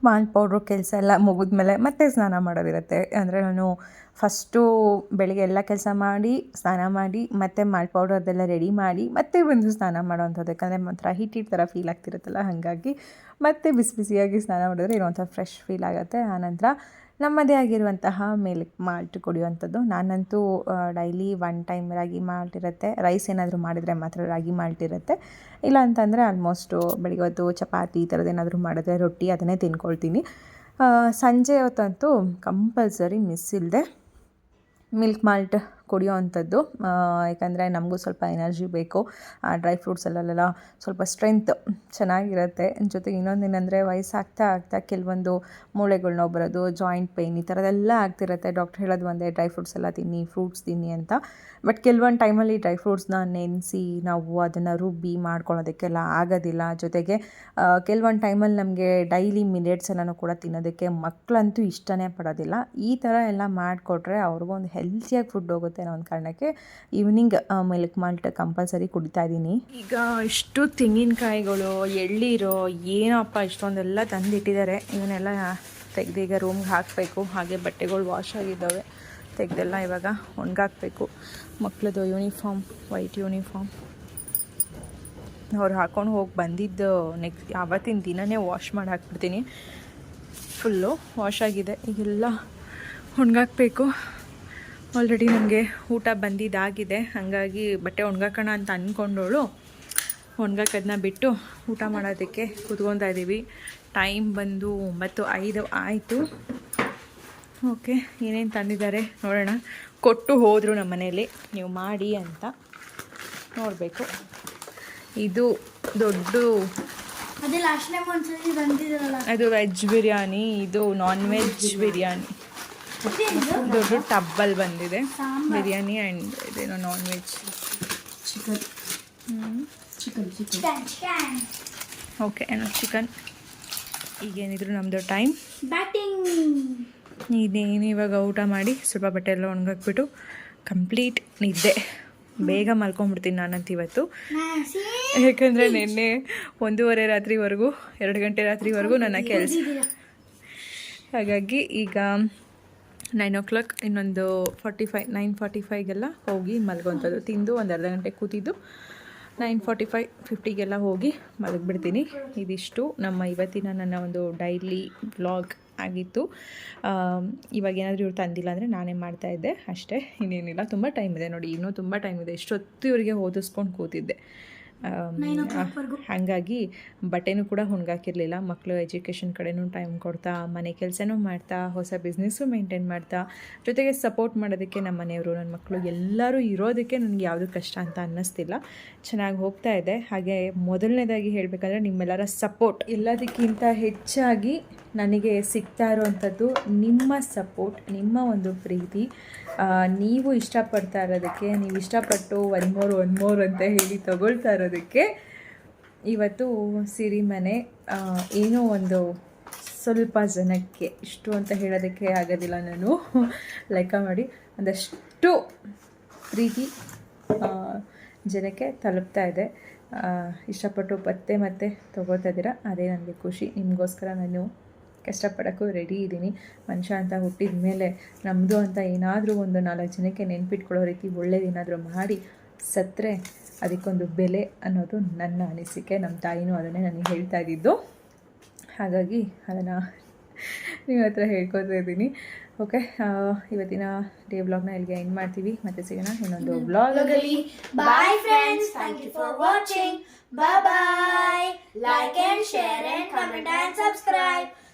ಮಾಲ್ ಪೌಡ್ರು ಕೆಲಸ ಎಲ್ಲ ಮುಗಿದ್ಮೇಲೆ ಮತ್ತೆ ಸ್ನಾನ ಮಾಡೋದಿರುತ್ತೆ. ಅಂದರೆ ನಾನು ಫಸ್ಟು ಬೆಳಿಗ್ಗೆ ಎಲ್ಲ ಕೆಲಸ ಮಾಡಿ ಸ್ನಾನ ಮಾಡಿ ಮತ್ತೆ ಮಾಲ್ ಪೌಡ್ರ್ ಅದೆಲ್ಲ ರೆಡಿ ಮಾಡಿ ಮತ್ತೆ ಬಂದು ಸ್ನಾನ ಮಾಡೋವಂಥದ್ದು ಯಾಕಂದರೆ ಮಾತ್ರ ಹೀಟ್ ಹೀಟ್ ಥರ ಫೀಲ್ ಆಗ್ತಿರುತ್ತಲ್ಲ ಹಾಗಾಗಿ ಮತ್ತೆ ಬಿಸಿ ಬಿಸಿಯಾಗಿ ಸ್ನಾನ ಮಾಡಿದ್ರೆ ಏನೋ ಒಂಥರ ಫ್ರೆಶ್ ಫೀಲ್ ಆಗುತ್ತೆ ಆನಂತರ ನಮ್ಮದೇ ಆಗಿರುವಂತಹ ಮಿಲ್ಕ್ ಮಾಲ್ಟ್ ಕುಡಿಯುವಂಥದ್ದು. ನಾನಂತೂ daily one time ragi malt ಇರುತ್ತೆ. ರೈಸ್ ಏನಾದರೂ ಮಾಡಿದರೆ ಮಾತ್ರ ರಾಗಿ ಮಾಲ್ಟ್ ಇರುತ್ತೆ. ಇಲ್ಲ ಅಂತಂದರೆ ಆಲ್ಮೋಸ್ಟು ಬೆಳಿಗ್ಗೆ ಹೊತ್ತು ಚಪಾತಿ ಈ ಥರದ್ದು ಏನಾದರೂ ಮಾಡಿದ್ರೆ ರೊಟ್ಟಿ ಅದನ್ನೇ ತಿನ್ಕೊಳ್ತೀನಿ. ಸಂಜೆ ಹೊತ್ತಂತೂ ಕಂಪಲ್ಸರಿ ಮಿಸ್ ಇಲ್ಲದೆ ಮಿಲ್ಕ್ ಮಾಲ್ಟ್ ಕುಡಿಯೋ ಅಂಥದ್ದು. ಯಾಕಂದರೆ ನಮಗೂ ಸ್ವಲ್ಪ ಎನರ್ಜಿ ಬೇಕು. ಡ್ರೈ ಫ್ರೂಟ್ಸಲ್ಲೆಲ್ಲ ಸ್ವಲ್ಪ ಸ್ಟ್ರೆಂತ್ ಚೆನ್ನಾಗಿರುತ್ತೆ. ಜೊತೆಗೆ ಇನ್ನೊಂದು ಏನಂದರೆ ವಯಸ್ಸಾಗ್ತಾ ಆಗ್ತಾ ಕೆಲವೊಂದು ಮೂಳೆಗಳು ನೋವು ಬರೋದು ಜಾಯಿಂಟ್ ಪೇಯ್ನ್ ಈ ಥರದೆಲ್ಲ ಆಗ್ತಿರುತ್ತೆ. ಡಾಕ್ಟ್ರ್ ಹೇಳೋದು ಒಂದೇ, ಡ್ರೈ ಫ್ರೂಟ್ಸ್ ಎಲ್ಲ ತಿನ್ನಿ, ಫ್ರೂಟ್ಸ್ ತಿನ್ನಿ ಅಂತ. ಬಟ್ ಕೆಲವೊಂದು ಟೈಮಲ್ಲಿ ಡ್ರೈ ಫ್ರೂಟ್ಸ್ನ ನೆನೆಸಿ, ನಾವು ಅದನ್ನು ರುಬ್ಬಿ ಮಾಡ್ಕೊಳ್ಳೋದಕ್ಕೆಲ್ಲ ಆಗೋದಿಲ್ಲ. ಜೊತೆಗೆ ಕೆಲವೊಂದು ಟೈಮಲ್ಲಿ ನಮಗೆ ಡೈಲಿ ಮಿಲೆಟ್ಸ್ ಎಲ್ಲನೂ ಕೂಡ ತಿನ್ನೋದಕ್ಕೆ ಮಕ್ಕಳಂತೂ ಇಷ್ಟನೇ ಪಡೋದಿಲ್ಲ. ಈ ಥರ ಎಲ್ಲ ಮಾಡಿಕೊಟ್ರೆ ಅವ್ರಿಗೂ ಒಂದು ಹೆಲ್ತಿಯಾಗಿ ಫುಡ್ ಹೋಗುತ್ತೆ. ಅನ್ನೋ ಒಂದು ಕಾರಣಕ್ಕೆ ಈವ್ನಿಂಗ್ ಮಿಲ್ಕ್ ಮಾಲ್ಟ್ ಕಂಪಲ್ಸರಿ ಕುಡಿತಾ ಇದ್ದೀನಿ. ಈಗ ಇಷ್ಟು ತೆಂಗಿನಕಾಯಿಗಳು ಎಳ್ಳೀರು ಏನಪ್ಪ ಇಷ್ಟೊಂದೆಲ್ಲ ತಂದಿಟ್ಟಿದ್ದಾರೆ. ಇವನ್ನೆಲ್ಲ ತೆಗೆದು ಈಗ ರೂಮ್ಗೆ ಹಾಕಬೇಕು. ಹಾಗೆ ಬಟ್ಟೆಗಳು ವಾಶ್ ಆಗಿದ್ದಾವೆ. ತೆಗೆದೆಲ್ಲ ಇವಾಗ ಒಣಗಾಕಬೇಕು. ಮಕ್ಕಳದು ಯೂನಿಫಾರ್ಮ್ ವೈಟ್ ಯೂನಿಫಾರ್ಮ್ ಅವ್ರು ಹಾಕೊಂಡು ಹೋಗಿ ಬಂದಿದ್ದು ನೆಕ್ಸ್ಟ್ ಯಾವತ್ತಿನ ದಿನವೇ ವಾಶ್ ಮಾಡಿ ಹಾಕ್ಬಿಡ್ತೀನಿ. ಫುಲ್ಲು ವಾಶ್ ಆಗಿದೆ. ಈಗೆಲ್ಲ ಒಣಗಾಕಬೇಕು. ಆಲ್ರೆಡಿ ನನಗೆ ಊಟ ಬಂದಿದ್ದಾಗಿದೆ. ಹಾಗಾಗಿ ಬಟ್ಟೆ ಒಣಗಾಕೋಣ ಅಂತ ಅಂದ್ಕೊಂಡವಳು ಒಣಗಾಕೋದನ್ನ ಬಿಟ್ಟು ಊಟ ಮಾಡೋದಕ್ಕೆ ಕುತ್ಕೊತಾ ಇದ್ದೀವಿ ಟೈಮ್ ಬಂದು ಒಂಬತ್ತು ಐದು ಆಯಿತು. ಓಕೆ ಏನೇನು ತಂದಿದ್ದಾರೆ ನೋಡೋಣ. ಕೊಟ್ಟು ಹೋದರು ನಮ್ಮ ಮನೇಲಿ ನೀವು ಮಾಡಿ ಅಂತ ನೋಡಬೇಕು. ಇದು ದೊಡ್ಡ ಅದು ವೆಜ್ ಬಿರಿಯಾನಿ ಇದು ನಾನ್ ವೆಜ್ ಬಿರಿಯಾನಿ. ದೊಡ್ಡ ಟಬ್ಬಲ್ಲಿ ಬಂದಿದೆ. ಬಿರಿಯಾನಿ ಆ್ಯಂಡ್ ಇದೇನೋ non veg chicken chicken okay ಏನೋ ಚಿಕನ್ ಈಗೇನಿದ್ರು ನಮ್ಮದು ಟೈಮ್ ಬ್ಯಾಟಿಂಗ್ ಇದೇನು ಇವಾಗ ಊಟ ಮಾಡಿ ಸ್ವಲ್ಪ ಬಟ್ಟೆ ಎಲ್ಲ ಒಣಗಾಕ್ಬಿಟ್ಟು ಕಂಪ್ಲೀಟ್ ನಿದ್ದೆ. ಬೇಗ ಮಲ್ಕೊಂಡ್ಬಿಡ್ತೀನಿ ನಾನಂತ ಇವತ್ತು ಯಾಕಂದರೆ ನಿನ್ನೆ ಒಂದೂವರೆ ರಾತ್ರಿವರೆಗೂ ಎರಡು ಗಂಟೆ ರಾತ್ರಿವರೆಗೂ ನನ್ನ ಕೆಲಸ. ಹಾಗಾಗಿ ಈಗ ನೈನ್ ಓ ಕ್ಲಾಕ್ ಇನ್ನೊಂದು ಫಾರ್ಟಿ ಫೈ ನೈನ್ ಫಾರ್ಟಿ ಫೈವ್ಗೆಲ್ಲ ಹೋಗಿ ಮಲಗೋಂಥದ್ದು ತಿಂದು ಒಂದು ಅರ್ಧ ಗಂಟೆ ಕೂತಿದ್ದು. ನೈನ್ ಫಾರ್ಟಿ ಫೈವ್ ಫಿಫ್ಟಿಗೆಲ್ಲ ಹೋಗಿ ಮಲಗಿಬಿಡ್ತೀನಿ. ಇದಿಷ್ಟು ನಮ್ಮ ಇವತ್ತಿನ ನನ್ನ ಒಂದು ಡೈಲಿ ವ್ಲಾಗ್ ಆಗಿತ್ತು. ಇವಾಗ ಏನಾದರೂ ಇವ್ರು ತಂದಿಲ್ಲ ಅಂದರೆ ನಾನೇ ಮಾಡ್ತಾಯಿದ್ದೆ ಅಷ್ಟೇ, ಇನ್ನೇನಿಲ್ಲ. ತುಂಬ ಟೈಮ್ ಇದೆ ನೋಡಿ. ಇನ್ನೂ ತುಂಬ ಟೈಮ್ ಇದೆ. ಇಷ್ಟೊತ್ತು ಇವರಿಗೆ ಓದಿಸ್ಕೊಂಡು ಕೂತಿದ್ದೆ. ಹಾಗಾಗಿ ಬಟ್ಟೆನೂ ಕೂಡ ಹುಣ್ಗಾಕಿರಲಿಲ್ಲ. ಮಕ್ಕಳು ಎಜುಕೇಷನ್ ಕಡೆನೂ ಟೈಮ್ ಕೊಡ್ತಾ ಮನೆ ಕೆಲಸನೂ ಮಾಡ್ತಾ ಹೊಸ ಬಿಸ್ನೆಸ್ಸು ಮೇಂಟೈನ್ ಮಾಡ್ತಾ ಜೊತೆಗೆ ಸಪೋರ್ಟ್ ಮಾಡೋದಕ್ಕೆ ನಮ್ಮ ಮನೆಯವರು ನನ್ನ ಮಕ್ಕಳು ಎಲ್ಲರೂ ಇರೋದಕ್ಕೆ ನನಗೆ ಯಾವುದು ಕಷ್ಟ ಅಂತ ಅನ್ನಿಸ್ತಿಲ್ಲ. ಚೆನ್ನಾಗಿ ಹೋಗ್ತಾ ಇದೆ. ಹಾಗೆ ಮೊದಲನೇದಾಗಿ ಹೇಳಬೇಕಂದ್ರೆ ನಿಮ್ಮೆಲ್ಲರ ಸಪೋರ್ಟ್ ಎಲ್ಲದಕ್ಕಿಂತ ಹೆಚ್ಚಾಗಿ ನನಗೆ ಸಿಗ್ತಾ ಇರುವಂಥದ್ದು ನಿಮ್ಮ ಸಪೋರ್ಟ್ ನಿಮ್ಮ ಒಂದು ಪ್ರೀತಿ. ನೀವು ಇಷ್ಟಪಡ್ತಾ ಇರೋದಕ್ಕೆ, ನೀವು ಇಷ್ಟಪಟ್ಟು ಒನ್ ಮೋರ್ ಒನ್ ಮೋರ್ ಅಂತ ಹೇಳಿ ತಗೊಳ್ತಾ ಇರೋದಕ್ಕೆ ಇವತ್ತು ಸಿರಿಮನೆ ಏನೋ ಒಂದು ಸ್ವಲ್ಪ ಜನಕ್ಕೆ ಇಷ್ಟು ಅಂತ ಹೇಳೋದಕ್ಕೆ ಆಗೋದಿಲ್ಲ ನಾನು. ಲೆಕ್ಕ ಮಾಡಿ. ಒಂದಷ್ಟು ಪ್ರೀತಿ ಜನಕ್ಕೆ ತಲುಪ್ತಾ ಇದೆ. ಇಷ್ಟಪಟ್ಟು ಮತ್ತೆ ಮತ್ತೆ ತೊಗೋತಾ ಇದ್ದೀರಾ, ಅದೇ ನನಗೆ ಖುಷಿ. ನಿಮಗೋಸ್ಕರ ನಾನು ಕಷ್ಟಪಡೋಕ್ಕೂ ರೆಡಿ ಇದ್ದೀನಿ. ಮನುಷ್ಯ ಅಂತ ಹುಟ್ಟಿದ ಮೇಲೆ ನಮ್ಮದು ಅಂತ ಏನಾದರೂ ಒಂದು ನಾಲ್ಕು ಜನಕ್ಕೆ ನೆನ್ಪಿಟ್ಕೊಳ್ಳೋ ರೀತಿ ಒಳ್ಳೇದೇನಾದರೂ ಮಾಡಿ ಸತ್ತರೆ ಅದಕ್ಕೊಂದು ಬೆಲೆ ಅನ್ನೋದು ನನ್ನ ಅನಿಸಿಕೆ. ನಮ್ಮ ತಾಯಿನೂ ಅದನ್ನೇ ನನಗೆ ಹೇಳ್ತಾ ಇದ್ದಿದ್ದು. ಹಾಗಾಗಿ ಅದನ್ನು ನಿಮ್ಮ ಹತ್ರ ಹೇಳ್ಕೊತಾ ಇದ್ದೀನಿ. ಓಕೆ ಇವತ್ತಿನ ಡೇ ವ್ಲಾಗ್ನ ಇಲ್ಲಿಗೆ ಎಂಡ್ ಮಾಡ್ತೀವಿ. ಮತ್ತೆ ಸಿಗೋಣ ಇನ್ನೊಂದು blog bye friends thank you for watching bye like and share and comment and share